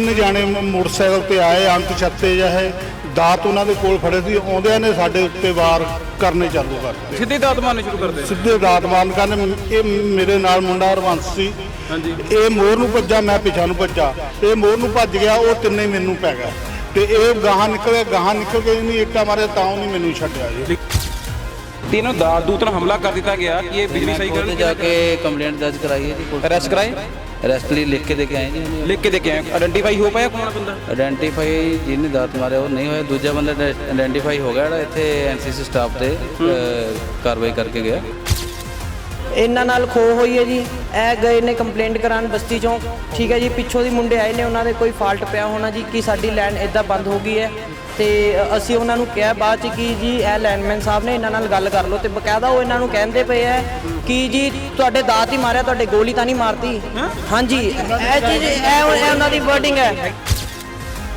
ਤਿੰਨ ਜਾਣੇ ਮੋਟਰਸਾਈਕਲ ਤੇ ਆਏ ਅਣਪਛਾਤੇ ਜਿਹੇ ਦਾਤ ਉਹਨਾਂ ਦੇ ਕੋਲ ਫੜੇ ਸੀ ਆਉਂਦਿਆਂ ਨੇ ਸਾਡੇ ਉੱਤੇ ਵਾਰ ਕਰਨੇ ਚਾਲੂ ਕਰਤੇ ਸਿੱਧੇ ਦਾਤ ਮਾਰਨੇ ਸ਼ੁਰੂ ਕਰਦੇ ਸਿੱਧੇ ਦਾਤ ਮਾਰਨ ਕਰਨ ਇਹ ਮੇਰੇ ਨਾਲ ਮੁੰਡਾ ਹਰਵੰਸ ਸੀ। ਹਾਂਜੀ। ਇਹ ਮੋਰ ਨੂੰ ਭੱਜਾ ਮੈਂ ਪਿਛਾ ਨੂੰ ਭੱਜਾ। ਇਹ ਮੋਰ ਨੂੰ ਭੱਜ ਗਿਆ ਉਹ ਤਿੰਨੇ ਮੈਨੂੰ ਪੈ ਗਿਆ ਤੇ ਇਹ ਗਾਹਾਂ ਨਿਕਲੇ ਗਾਹਾਂ ਨਿਕਲ ਕੇ ਨਹੀਂ ਇੱਟਾਂ ਮਾਰੇ ਤਾਂ ਉਹਨੇ ਮੈਨੂੰ ਛੱਡਿਆ ਜੀ। ਤੀਨੋਂ ਦਾਤ ਦੂਤ ਨਾਲ ਹਮਲਾ ਕਰ ਦਿੱਤਾ ਗਿਆ ਕਿ ਇਹ ਬਿਜਲੀ ਸਹੀ ਕਰਨ ਜਾ ਕੇ ਕੰਪਲੇਂਟ ਦਰਜ ਕਰਾਈ ਹੈ ਜੀ Arrest ਕਰਾਏ? ਅਰੈਸਟ ਲਈ ਲਿਖ ਕੇ ਦੇ ਕੇ ਆਏ ਜੀ ਲਿਖ ਕੇ ਦੇ ਕੇ ਆਏ ਆਇਡੈਂਟੀਫਾਈ ਹੋ ਪਾਇਆ ਕੌਣ ਆ ਬੰਦਾ? ਆਇਡੈਂਟੀਫਾਈ ਜਿਹਨੇ ਦਾਤ ਮਾਰਿਆ ਉਹ ਨਹੀਂ ਹੋਇਆ। ਦੂਜਾ ਬੰਦਾ ਆਇਡੈਂਟੀਫਾਈ ਹੋ ਗਿਆ ਜਿਹੜਾ ਇੱਥੇ ਐਨਸੀਸੀ ਸਟਾਫ ਤੇ ਅ, ਕਾਰਵਾਈ ਕਰਕੇ ਗਿਆ। ਇਹਨਾਂ ਨਾਲ ਖੋ ਹੋਈ ਹੈ ਜੀ। ਇਹ ਗਏ ਨੇ ਕੰਪਲੇਂਟ ਕਰਾਉਣ ਬਸਤੀ ਚੌਂਕ ਠੀਕ ਹੈ ਜੀ ਪਿੱਛੋਂ ਦੀ ਮੁੰਡੇ ਆਏ ਨੇ ਉਹਨਾਂ ਦੇ ਕੋਈ ਫਾਲਟ ਪਿਆ ਹੋਣਾ ਜੀ ਕਿ ਸਾਡੀ ਲਾਈਨ ਇਦਾਂ ਬੰਦ ਹੋ ਗਈ ਹੈ। ਤੇ ਅਸੀਂ ਉਹਨਾਂ ਨੂੰ ਕਿਹਾ ਬਾਅਦ ਚ ਕਿ ਜੀ ਇਹ ਲਾਈਨਮੈਨ ਸਾਹਿਬ ਨੇ ਇਹਨਾਂ ਨਾਲ ਗੱਲ ਕਰ ਲਓ ਤੇ ਬਕਾਇਦਾ ਉਹ ਇਹਨਾਂ ਨੂੰ ਕਹਿੰਦੇ ਪਏ ਹੈ ਕਿ ਜੀ ਤੁਹਾਡੇ ਦਾਤ ਹੀ ਮਾਰਿਆ ਤੁਹਾਡੇ ਗੋਲੀ ਤਾਂ ਨਹੀਂ ਮਾਰਤੀ। ਹਾਂਜੀ ਇਹ ਚੀਜ਼ ਇਹ ਇਹ ਉਹਨਾਂ ਦੀ ਵਰਡਿੰਗ ਹੈ।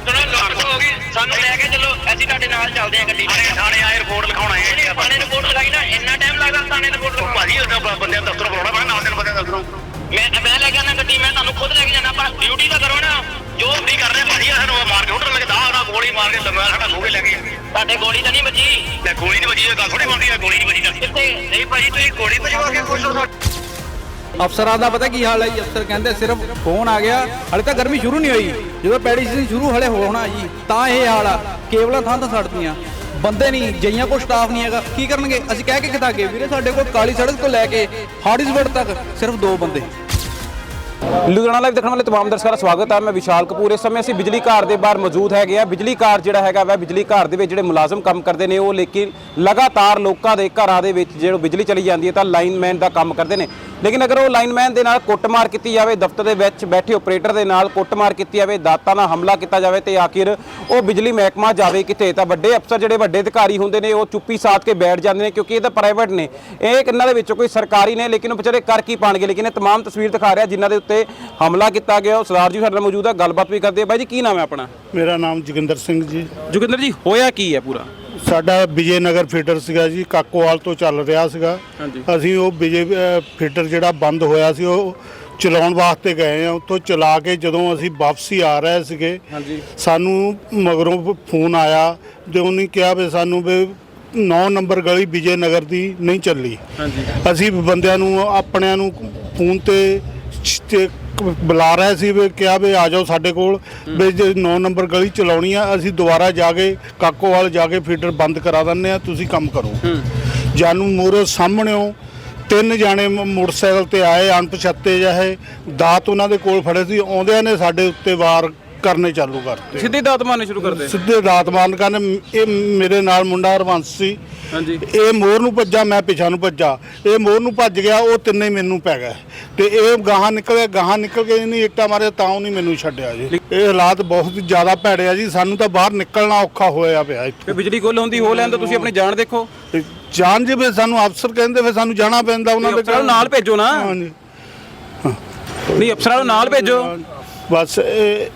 ਚਲੋ ਲੱਖ ਹੋ ਗਈ। ਸਾਨੂੰ ਲੈ ਕੇ ਚੱਲੋ ਅਸੀਂ ਤੁਹਾਡੇ ਨਾਲ ਚੱਲਦੇ ਆ ਗੱਡੀ ਥਾਣੇ ਥਾਣੇ ਆਏ ਰਿਪੋਰਟ ਲਿਖਾਉਣਾ ਹੈ ਜੀ ਥਾਣੇ ਰਿਪੋਰਟ ਲਗਾਈ ਨਾ ਇੰਨਾ ਟਾਈਮ ਲੱਗਦਾ ਥਾਣੇ ਰਿਪੋਰਟ ਲਿਖਾਉਣ? ਭਾਜੀ ਉਹਦਾ ਬੰਦੇ ਦਾ ਦਫ਼ਤਰ ਬੁਲਾਉਣਾ ਮੈਂ ਨਾਲ ਦੇ ਬੰਦੇ ਦਾ ਦਫ਼ਤਰੋਂ ਮੈਂ ਮੈਂ ਲੈ ਕੇ ਆਣਾ ਗੱਡੀ ਮੈਂ ਤੁਹਾਨੂੰ ਖੁਦ ਲੈ ਕੇ ਜਾਣਾ ਪਰ ਡਿਊਟੀ ਤਾਂ ਕਰੋ ਨਾ। ਜੋ ਵੀ ਕਰ ਰਹੇ ਭਾਜੀ ਸਾਨੂੰ ਮਾਰ ਕੇ ਉੱਟਰ ਲੱਗੇ ਦਾ ਨਾ ਗੋਲੀ ਮਾਰ ਕੇ ਲੰਮਾ ਸਾਡਾ ਖੋਹ ਕੇ ਲੈ ਗਏ ਤੁਹਾਡੇ ਗੋਲੀ ਤਾਂ ਨਹੀਂ ਵੱਜੀ। ਲੈ ਗੋਲੀ ਨਹੀਂ ਵੱਜੀ ਇਹ ਗੱਲ ਥੋੜੀ ਬਣਦੀ ਹੈ ਗੋਲੀ ਨਹੀਂ ਵੱਜੀ ਤਾਂ। ਕਿੱਥੇ? ਨਹੀਂ ਭਾਜੀ ਤੁਸੀਂ ਗੋਲੀ ਭਜਵਾ ਕੇ ਖੁਸ਼ ਹੋ ਅਫਸਰਾਂ ਦਾ ਪਤਾ ਕੀ ਹਾਲ ਹੈ ਜੀ? ਅਫਸਰ ਕਹਿੰਦੇ ਸਿਰਫ ਫੋਨ ਆ ਗਿਆ। ਹਲੇ ਤਾਂ ਗਰਮੀ ਸ਼ੁਰੂ ਨਹੀਂ ਹੋਈ। ਜਦੋਂ ਪੈੜੀ ਸੀਜ਼ਨ ਸ਼ੁਰੂ ਹਲੇ ਹੋਣਾ ਜੀ। ਤਾਂ ਇਹ ਹਾਲ ਆ। ਕੇਬਲਾਂ ਥਾਂ ਥਾਂ ਸੜਦੀਆਂ। ਬੰਦੇ ਨਹੀਂ ਜਈਆਂ ਕੋਲ ਸਟਾਫ ਨਹੀਂ ਹੈਗਾ। ਕੀ ਕਰਨਗੇ? ਅਸੀਂ ਕਹਿ ਕੇ ਖਤਾਗੇ ਵੀਰੇ ਸਾਡੇ ਕੋਲ ਕਾਲੀ ਸੜਕ ਤੋਂ ਲੈ ਕੇ ਹਾਰਡਿਸਬਰਡ ਤੱਕ ਸਿਰਫ ਦੋ ਬੰਦੇ। ਲੁਧਿਆਣਾ ਲਾਈਵ ਦੇਖਣ ਵਾਲੇ ਤਮਾਮ ਦਰਸ਼ਕਾਂ ਦਾ ਸਵਾਗਤ ਹੈ ਮੈਂ ਵਿਸ਼ਾਲ ਕਪੂਰ। ਇਸ ਸਮੇਂ ਅਸੀਂ ਬਿਜਲੀ ਘਰ ਦੇ ਬਾਹਰ ਮੌਜੂਦ ਹੈਗੇ ਆ। ਬਿਜਲੀ ਘਰ ਜਿਹੜਾ ਹੈਗਾ ਵਾ, ਬਿਜਲੀ ਘਰ ਦੇ ਵਿੱਚ ਜਿਹੜੇ ਮੁਲਾਜ਼ਮ ਕੰਮ ਕਰਦੇ ਨੇ, ਉਹ ਲੇਕਿਨ ਲਗਾਤਾਰ ਲੋਕਾਂ ਦੇ ਘਰਾਂ ਦੇ ਵਿੱਚ ਜਦੋਂ ਬਿਜਲੀ ਚਲੀ ਜਾਂਦੀ ਹੈ ਤਾਂ ਲਾਈਨਮੈਨ ਦਾ ਕੰਮ ਕਰਦੇ ਨੇ। ਲੇਕਿਨ ਅਗਰ ਉਹ ਲਾਈਨਮੈਨ ਦੇ ਨਾਲ ਕੁੱਟਮਾਰ ਕੀਤੀ ਜਾਵੇ ਦਫ਼ਤਰ ਦੇ ਵਿੱਚ ਬੈਠੇ ਆਪਰੇਟਰ ਦੇ ਨਾਲ ਕੁੱਟਮਾਰ ਕੀਤੀ ਜਾਵੇ ਦਾਤਾਂ ਨਾਲ ਹਮਲਾ ਕੀਤਾ ਜਾਵੇ ਤੇ ਆਖਿਰ ਉਹ ਬਿਜਲੀ ਮਹਿਕਮਾ ਜਾਵੇ ਕਿੱਥੇ ਤਾਂ ਵੱਡੇ ਅਫਸਰ ਜਿਹੜੇ ਵੱਡੇ ਅਧਿਕਾਰੀ ਹੁੰਦੇ ਨੇ ਉਹ ਚੁੱਪੀ ਸਾਧ ਕੇ ਬੈਠ ਜਾਂਦੇ ਨੇ ਕਿਉਂਕਿ ਇਹ ਤਾਂ ਪ੍ਰਾਈਵੇਟ ਨੇ ਇਹ ਇਹਨਾਂ ਦੇ ਵਿੱਚੋਂ ਕੋਈ ਸਰਕਾਰੀ ਨੇ ਲੇਕਿਨ ਉਹ ਵਿਚਾਰੇ ਕਰ ਕੀ ਪਾਣਗੇ ਲੇਕਿਨ ਇਹ तमाम ਤਸਵੀਰ ਦਿਖਾ ਰਿਹਾ ਜਿਨ੍ਹਾਂ ਦੇ ਉੱਤੇ ਹਮਲਾ ਕੀਤਾ ਗਿਆ ਉਹ ਸਰਦਾਰ ਜੀ ਸਾਡੇ ਨਾਲ ਮੌਜੂਦ ਹੈ ਗੱਲਬਾਤ ਵੀ ਕਰਦੇ ਆ ਬਾਈ ਜੀ ਕੀ ਨਾਮ ਹੈ ਆਪਣਾ ਮੇਰਾ ਨਾਮ ਜੋਗਿੰਦਰ ਸਿੰਘ ਜੀ ਜੋਗਿੰਦਰ ਜੀ ਹੋਇਆ ਕੀ ਹੈ ਪੂਰਾ ਸਾਡਾ ਵਿਜੇ ਨਗਰ ਫੀਡਰ ਸੀਗਾ ਜੀ ਕਾਕੋਵਾਲ ਤੋਂ ਚੱਲ ਰਿਹਾ ਸੀਗਾ ਹਾਂਜੀ। ਅਸੀਂ ਉਹ ਵਿਜੇ ਫੀਡਰ ਜਿਹੜਾ ਬੰਦ ਹੋਇਆ ਸੀ ਉਹ ਚਲਾਉਣ ਵਾਸਤੇ ਗਏ ਆ ਉੱਥੋਂ ਚਲਾ ਕੇ ਜਦੋਂ ਅਸੀਂ ਵਾਪਸੀ ਆ ਰਹੇ ਸੀਗੇ ਹਾਂਜੀ। ਸਾਨੂੰ ਮਗਰੋਂ ਫੋਨ ਆਇਆ ਤੇ ਉਹਨੇ ਕਿਹਾ ਵੀ ਸਾਨੂੰ ਵੀ 9 ਨੰਬਰ ਗਲੀ ਵਿਜੇ ਨਗਰ ਦੀ ਨਹੀਂ ਚੱਲੀ ਹਾਂਜੀ ਅਸੀਂ ਬੰਦਿਆਂ ਨੂੰ ਆਪਣਿਆਂ ਨੂੰ ਫੋਨ ਤੇ ਬੁਲਾ ਰਹੇ ਸੀ ਵੀ ਕਿਹਾ ਵੀ ਆ ਜਾਓ ਸਾਡੇ ਕੋਲ। ਵੀ ਜੇ 9 ਨੰਬਰ ਗਲੀ ਚਲਾਉਣੀ ਆ ਅਸੀਂ ਦੁਬਾਰਾ ਜਾ ਕੇ ਕਾਕੋਵਾਲ ਜਾ ਕੇ ਫੀਡਰ ਬੰਦ ਕਰਾ ਦਿੰਨੇ ਆ ਤੁਸੀਂ ਕੰਮ ਕਰੋ। ਜਾਨੂੰ ਮੂਹਰੇ ਸਾਹਮਣਿਓ ਤਿੰਨ ਜਾਣੇ ਮ- ਮੋਟਰਸਾਈਕਲ ਤੇ ਆਏ ਅਣਪਛਾਤੇ ਜਿਹੇ ਦਾਤ ਉਹਨਾਂ ਦੇ ਕੋਲ ਫੜੇ ਸੀ ਆਉਂਦਿਆਂ ਨੇ ਸਾਡੇ ਉੱਤੇ ਵਾਰ ਕਰਨੇ ਚਾਲੂ ਕਰਤੇ। ਸਿੱਧੇ ਦਾਤ ਮਾਰਨੇ ਸ਼ੁਰੂ ਕਰਦੇ। ਸਿੱਧੇ ਦਾਤ ਮਾਰਨ ਕਰਨ ਇਹ ਮੇਰੇ ਨਾਲ ਮੁੰਡਾ ਹਰਵੰਸ ਸੀ। ਹਾਂਜੀ। ਇਹ ਮੋਰ ਨੂੰ ਭੱਜਾ ਮੈਂ ਪਿਛਾ ਨੂੰ ਭੱਜਾ। ਇਹ ਮੋਰ ਨੂੰ ਭੱਜ ਗਿਆ ਉਹ ਤਿੰਨੇ ਮੈਨੂੰ ਪੈ ਗਏ। ਤੇ ਇਹ ਗਾਹਾਂ ਨਿਕਲੇ ਗਾਹਾਂ ਨਿਕਲ ਕੇ ਨਹੀਂ ਇੱਟਾਂ ਮਾਰੇ ਤਾਂ ਉਹਨੇ ਮੈਨੂੰ ਛੱਡਿਆ ਜੀ। ਇਹ ਹਾਲਾਤ ਬਹੁਤ ਜ਼ਿਆਦਾ ਭੈੜੇ ਆ ਜੀ। ਸਾਨੂੰ ਤਾਂ ਬਾਹਰ ਨਿਕਲਣਾ ਔਖਾ ਹੋਇਆ ਪਿਆ ਇੱਥੇ। ਤੇ ਬਿਜਲੀ ਗੁੱਲ ਹੁੰਦੀ ਹੋ ਲੈਣ ਤਾਂ ਤੁਸੀਂ ਆਪਣੀ ਜਾਨ ਦੇਖੋ। ਤੇ ਜਾਣ ਜੇ ਵੀ ਸਾਨੂੰ ਅਫਸਰ ਕਹਿੰਦੇ ਫਿਰ ਸਾਨੂੰ ਜਾਣਾ ਪੈਂਦਾ ਉਹਨਾਂ ਦੇ ਅਫਸਰਾਂ ਨੂੰ ਨਾਲ ਭੇਜੋ ਨਾ। ਹਾਂਜੀ। ਨਹੀਂ ਅਫਸਰਾਂ ਨੂੰ ਨਾਲ ਭੇਜੋ। ਬਸ ਇਹ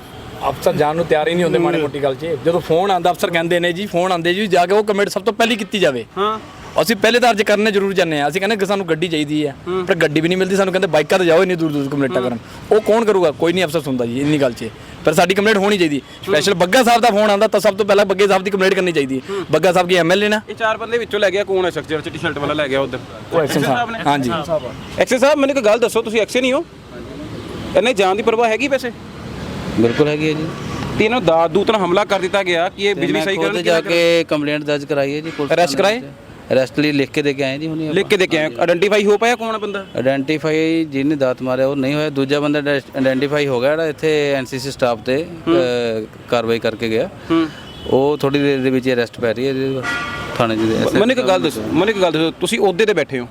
ਅਫਸਰ ਜਾਣ ਨੂੰ ਤਿਆਰ ਹੀ ਨਹੀਂ ਹੁੰਦੇ ਮਾੜੀ ਮੋਟੀ ਗੱਲ 'ਚ। ਜਦੋਂ ਫੋਨ ਆਂਦਾ ਅਫਸਰ ਕਹਿੰਦੇ ਨੇ ਜੀ ਫੋਨ ਆਂਦੇ ਜੀ ਜਾ ਕੇ ਉਹ ਕਮੈਂਟ ਸਭ ਤੋਂ ਪਹਿਲੀ ਕੀਤੀ ਜਾਵੇ। ਹਾਂ। ਅਸੀਂ ਪਹਿਲੇ ਤਾਂ ਅਰਜ ਕਰਨੇ ਜ਼ਰੂਰ ਜਾਂਦੇ ਆ ਅਸੀਂ ਕਹਿੰਦੇ ਕਿ ਸਾਨੂੰ ਗੱਡੀ ਚਾਹੀਦੀ ਹੈ ਪਰ ਗੱਡੀ ਵੀ ਨਹੀਂ ਮਿਲਦੀ। ਸਾਨੂੰ ਕਹਿੰਦੇ ਬਾਈਕਾਂ ਤੇ ਜਾਓ ਇੰਨੀ ਦੂਰ ਦੂਰ ਕੰਪਲੇਂਟਾਂ ਕਰਨ। ਉਹ ਕੌਣ ਕਰੂਗਾ? ਕੋਈ ਨਹੀਂ ਅਫਸਰ ਸੁਣਦਾ ਜੀ ਇੰਨੀ ਗੱਲ 'ਚ। ਪਰ ਸਾਡੀ ਕੰਪਲੇਂਟ ਹੋਣੀ ਚਾਹੀਦੀ। ਸਪੈਸ਼ਲ ਬੱਗਾ ਸਾਹਿਬ ਦਾ ਫੋਨ ਆਂਦਾ ਤਾਂ ਸਭ ਤੋਂ ਪਹਿਲਾਂ ਬੱਗੇ ਸਾਹਿਬ ਦੀ ਕੰਪਲੇਂਟ ਕਰਨੀ ਚਾਹੀਦੀ। ਬੱਗਾ ਸਾਹਿਬ ਕੀ ਐਮਐਲਏ ਨਾ? ਇਹ ਚਾਰ ਬੰਦੇ ਵਿੱਚੋਂ ਲੈ ਗਿਆ ਕੌਣ ਹੈ ਸ਼ਖਸ ਜਿਹੜਾ ਚਿੱਟੀ ਸ਼ਰਟ ਵਾਲਾ ਲੈ ਗਿਆ ਉਧਰ। ਉਹ ਐਕਸ਼ਨ ਸਾਹਿਬ ਨੇ। ਹਾਂਜੀ। ਐਕਸ਼ਨ ਸਾਹਿਬ ਮੈਨੂੰ ਇੱਕ ਗੱਲ ਦੱਸੋ ਤੁਸੀਂ ਐਕਸ਼ਨ ਹੀ ਹੋ? ਇਹਨੇ ਜਾਨ ਦੀ ਪਰਵਾਹ ਹੈਗੀ ਵੈਸੇ? ਬਿਲਕੁਲ ਹੈਗੀ ਹੈ ਜੀ। ਤੇ ਇਹਨਾਂ ਦੂਤ ਨਾਲ ਹਮਲਾ ਕਰ ਦਿੱਤਾ ਗਿਆ ਕਿ ਇਹ ਤੇ ਬਿਜਲੀ ਮੈਂ ਸਹੀ ਖੁਦ ਕਰਨ ਜਾ ਕੇ ਕੰਪਲੇਂਟ ਦਰਜ ਕਰਾਈ ਹੈ ਜੀ ਪੁਲਿਸ Arrest ਕਰਾਏ? ਅਰੈਸਟ ਲਈ ਲਿਖ ਕੇ ਦੇ ਕੇ ਆਏ ਜੀ ਹੁਣੇ ਲਿਖ ਕੇ ਦੇ ਕੇ ਆਏ। ਆਇਡੈਂਟੀਫਾਈ ਹੋ ਪਾਇਆ ਕੌਣ ਬੰਦਾ? ਆਇਡੈਂਟੀਫਾਈ ਜਿਹਨੇ ਦਾਤ ਮਾਰਿਆ ਉਹ ਨਹੀਂ ਹੋਇਆ। ਦੂਜਾ ਬੰਦਾ ਆਇਡੈਂਟੀਫਾਈ ਹੋ ਗਿਆ ਜਿਹੜਾ ਇੱਥੇ ਐਨਸੀਸੀ ਸਟਾਫ ਤੇ ਅ, ਕਾਰਵਾਈ ਕਰਕੇ ਗਿਆ। ਉਹ ਥੋੜੀ ਦੇਰ ਦੇ ਵਿੱਚ ਅਰੈਸਟ ਪੈ ਰਹੀ ਹੈ ਇਹਦੇ ਥਾਣੇ ਦੇ ਮੈਨੂੰ ਇੱਕ ਗੱਲ ਦੱਸੋ ਮੈਨੂੰ ਇੱਕ ਗੱਲ ਦੱਸੋ ਤੁਸੀਂ ਉਹਦੇ ਤੇ ਬੈਠੇ ਹੋ।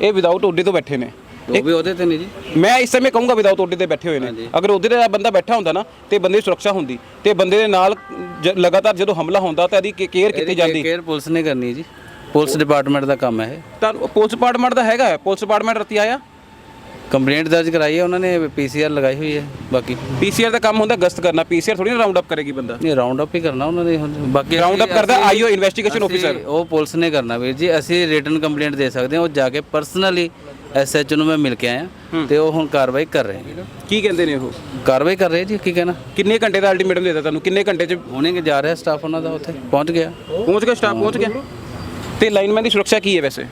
ਇਹ ਵਿਦਆਊਟ ਉਹਦੇ ਤੋਂ ਬੈਠੇ ਨੇ। ਉਹ ਵੀ ਉਹਦੇ ਤੇ ਨਹੀਂ ਜੀ। ਮੈਂ ਇਸ ਸਮੇਂ ਕਹੂੰਗਾ ਵਿਦਆਊਟ ਉਹਦੇ ਤੇ ਬੈਠੇ ਹੋਏ ਨੇ। ਅਗਰ ਉਹਦੇ ਤੇ ਬੰਦਾ ਬੈਠਾ ਹੁੰਦਾ ਨਾ ਤੇ ਬੰਦੇ ਦੀ ਸੁਰੱਖਿਆ ਹੁੰਦੀ। ਤੇ ਬੰਦੇ ਦੇ ਨਾਲ ਜ- ਲਗਾਤਾਰ ਜਦੋਂ ਹਮਲਾ ਹੁੰਦਾ ਤਾਂ ਇਹਦੀ ਕੇਅਰ ਕੀਤੀ ਜਾਂਦੀ। ਕੇਅਰ ਪੁਲਿਸ ਨੇ ਕਰਨੀ ਹੈ ਜੀ। ਪੁਲਿਸ ਡਿਪਾਰਟਮੈਂਟ ਦਾ ਕੰਮ ਹੈ ਇਹ। ਤਾਂ ਪੁਲਿਸ ਡਿਪਾਰਟਮੈਂਟ ਦਾ ਹੈਗਾ ਹੈ, ਪੁਲਿਸ ਡਿਪਾਰਟਮੈਂਟ ਰਤੀ ਆਇਆ। ਕੰਪਲੇਂਟ ਦਰਜ ਕਰਾਈ ਹੈ ਉਹਨਾਂ ਨੇ ਪੀਸੀਆਰ ਲਗਾਈ ਹੋਈ ਹੈ। ਬਾਕੀ ਪੀਸੀਆਰ ਦਾ ਕੰਮ ਹੁੰਦਾ ਗਸ਼ਤ ਕਰਨਾ। ਪੀਸੀਆਰ ਥੋੜੀ ਨਾ ਰਾਉਂਡ ਅਪ ਕਰੇਗੀ ਬੰਦਾ। ਨਹੀਂ ਰਾਉਂਡ ਅਪ ਹੀ ਕਰਨਾ ਉਹਨਾਂ ਨੇ ਹੁਣ। ਬਾਕੀ ਰਾਉਂਡ ਅਪ ਅਸੀਂ- ਕਰਦਾ ਆਈਓ ਇਨਵੈਸਟੀਗੇਸ਼ਨ ਅਸੀਂ- ਆਫੀਸਰ ਉਹ ਪੁਲਿਸ ਨੇ ਕਰਨਾ ਵੀਰ ਜੀ। ਅਸੀਂ ਰਿਟਨ ਕੰਪਲੇਂਟ ਦੇ ਸਕਦੇ ਹਾਂ। ਉਹ ਜਾ ਕੇ ਪਰਸਨਲੀ ਐਸਐਚ ਨੂੰ ਮੈਂ ਮਿਲ ਕੇ ਆਇਆ ਤੇ ਉਹ ਹੁਣ ਕਾਰਵਾਈ ਕਰ ਰਹੇ ਨੇ। ਕੀ ਕਹਿੰਦੇ ਨੇ ਉਹ? ਕਾਰਵਾਈ ਕਰ ਰਹੇ ਜੀ ਕੀ ਕਹਿਣਾ? ਕਿੰਨੇ ਘੰਟੇ ਦਾ ਅਲਟੀਮੇਟਮ ਦਿੱਤਾ ਤੁਹਾਨੂੰ? ਕਿੰਨੇ ਘੰਟੇ 'ਚ ਹੁਣੇ ਕਿ ਜਾ ਰਿਹਾ ਸਟਾਫ ਉਹਨਾਂ ਦਾ ਉੱਥੇ ਪਹੁੰਚ ਗਿਆ। ਪਹੁੰਚ ਗਿਆ ਸਟਾਫ ਪਹੁੰਚ ਗਿਆ? ਤੇ ਲਾਈਨਮੈਨ ਦੀ ਸੁਰੱਖਿਆ ਕੀ ਹੈ ਵੈਸੇ?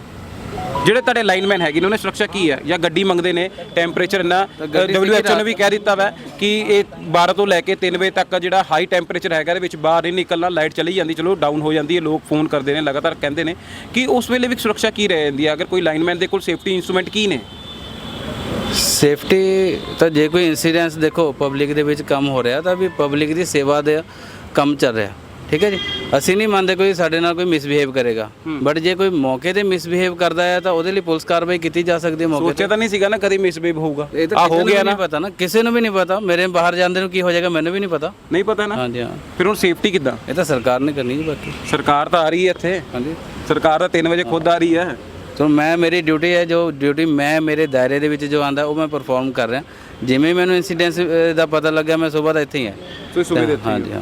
ਜਿਹੜੇ ਤੁਹਾਡੇ ਲਾਈਨਮੈਨ ਹੈਗੇ ਨੇ ਉਹਨਾਂ ਸੁਰੱਖਿਆ ਕੀ ਹੈ? ਜਾਂ ਗੱਡੀ ਮੰਗਦੇ ਨੇ ਟੈਂਪਰੇਚਰ ਇੰਨਾ ਡਬਲਯੂਐਚਓ ਨੇ ਵੀ ਕਹਿ ਦਿੱਤਾ ਵਾ ਕਿ ਇਹ 12 ਤੋਂ ਲੈ ਕੇ 3 ਵਜੇ ਤੱਕ ਜਿਹੜਾ ਹਾਈ ਟੈਂਪਰੇਚਰ ਹੈਗਾ ਇਹਦੇ ਵਿੱਚ ਬਾਹਰ ਨਹੀਂ ਨਿਕਲਣਾ ਲਾਈਟ ਚਲੀ ਜਾਂਦੀ ਚਲੋ ਡਾਊਨ ਹੋ ਜਾਂਦੀ ਹੈ ਲੋਕ ਫੋਨ ਕਰਦੇ ਨੇ ਲਗਾਤਾਰ ਕਹਿੰਦੇ ਨੇ ਕਿ ਉਸ ਵੇਲੇ ਵੀ ਸੁਰੱਖਿਆ ਕੀ ਰਹਿ ਜਾਂਦੀ ਹੈ? ਅਗਰ ਕੋਈ ਲਾਈਨਮੈਨ ਦੇ ਕੋਲ ਸੇਫਟੀ ਇਨਸਟਰੂਮੈਂਟ ਕੀ ਨੇ? ਸੇਫਟੀ ਤਾਂ ਜੇ ਕੋਈ ਇਨਸੀਡੈਂਸ ਦੇਖੋ ਪਬਲਿਕ ਦੇ ਵਿੱਚ ਕੰਮ ਹੋ ਰਿਹਾ ਤਾਂ ਵੀ ਪਬਲਿਕ ਦੀ ਸੇਵਾ ਦੇ ਕੰਮ ਚੱਲ ਰਿਹਾ। ਠੀਕ ਹੈ ਜੀ? ਅਸੀਂ ਨਹੀਂ ਮੰਨਦੇ ਕੋਈ ਸਾਡੇ ਨਾਲ ਕੋਈ ਮਿਸਬਿਹੇਵ ਕਰੇਗਾ। ਬਟ ਜੇ ਕੋਈ ਮੌਕੇ ਤੇ ਮਿਸਬਿਹੇਵ ਕਰਦਾ ਹੈ ਤਾਂ ਉਹਦੇ ਲਈ ਪੁਲਿਸ ਕਾਰਵਾਈ ਕੀਤੀ ਜਾ ਸਕਦੀ ਹੈ ਮੌਕੇ ਤੇ ਸੋਚਿਆ ਤਾਂ। ਨਹੀਂ ਸੀਗਾ ਨਾ ਕਦੀ ਮਿਸਬੀਹੇਵ ਹੋਊਗਾ। ਇਹ ਤਾਂ ਆ ਹੋ ਗਿਆ ਨਾ। ਪਤਾ ਨਾ ਕਿਸੇ ਨੂੰ ਵੀ ਨਹੀਂ ਪਤਾ। ਮੇਰੇ ਬਾਹਰ ਜਾਂਦੇ ਨੂੰ ਕੀ ਹੋ ਜਾਏਗਾ ਮੈਨੂੰ ਵੀ ਨਹੀਂ ਪਤਾ। ਨਹੀਂ ਪਤਾ ਨਾ। ਹਾਂਜੀ ਹਾਂ। ਫਿਰ ਹੁਣ ਸੇਫਟੀ ਕਿੱਦਾਂ? ਇਹ ਤਾਂ ਸਰਕਾਰ ਨੇ ਕਰਨੀ ਜੀ ਬਾਕੀ। ਸਰਕਾਰ ਤਾਂ ਆ ਰਹੀ ਹੈ ਇੱਥੇ। ਹਾਂਜੀ। ਸਰਕਾਰ ਤਾਂ 3 ਵਜੇ ਖੁਦ ਆ ਰਹੀ ਹੈ। ਸੋ ਮੈਂ ਮੇਰੀ ਡਿਊਟੀ ਹੈ ਜੋ ਡਿਊਟੀ ਮੈਂ ਮੇਰੇ ਦਾਇਰੇ ਦੇ ਵਿੱਚ ਜੋ ਆਂਦਾ ਉਹ ਮੈਂ ਪਰਫਾਰਮ ਕਰ ਰਿਹਾ। ਜਿਵੇਂ ਮੈਨੂੰ ਇਨਸੀਡੈਂਸ ਦਾ ਪਤਾ ਲੱਗਿਆ ਮੈਂ ਸਵੇਰ ਦਾ ਇੱਥੇ ਹੀ ਹਾਂ। ਤੁਸੀਂ ਸੁਬੇ ਦੇ ਇੱਥੇ ਹਾਂਜੀ ਹਾਂ।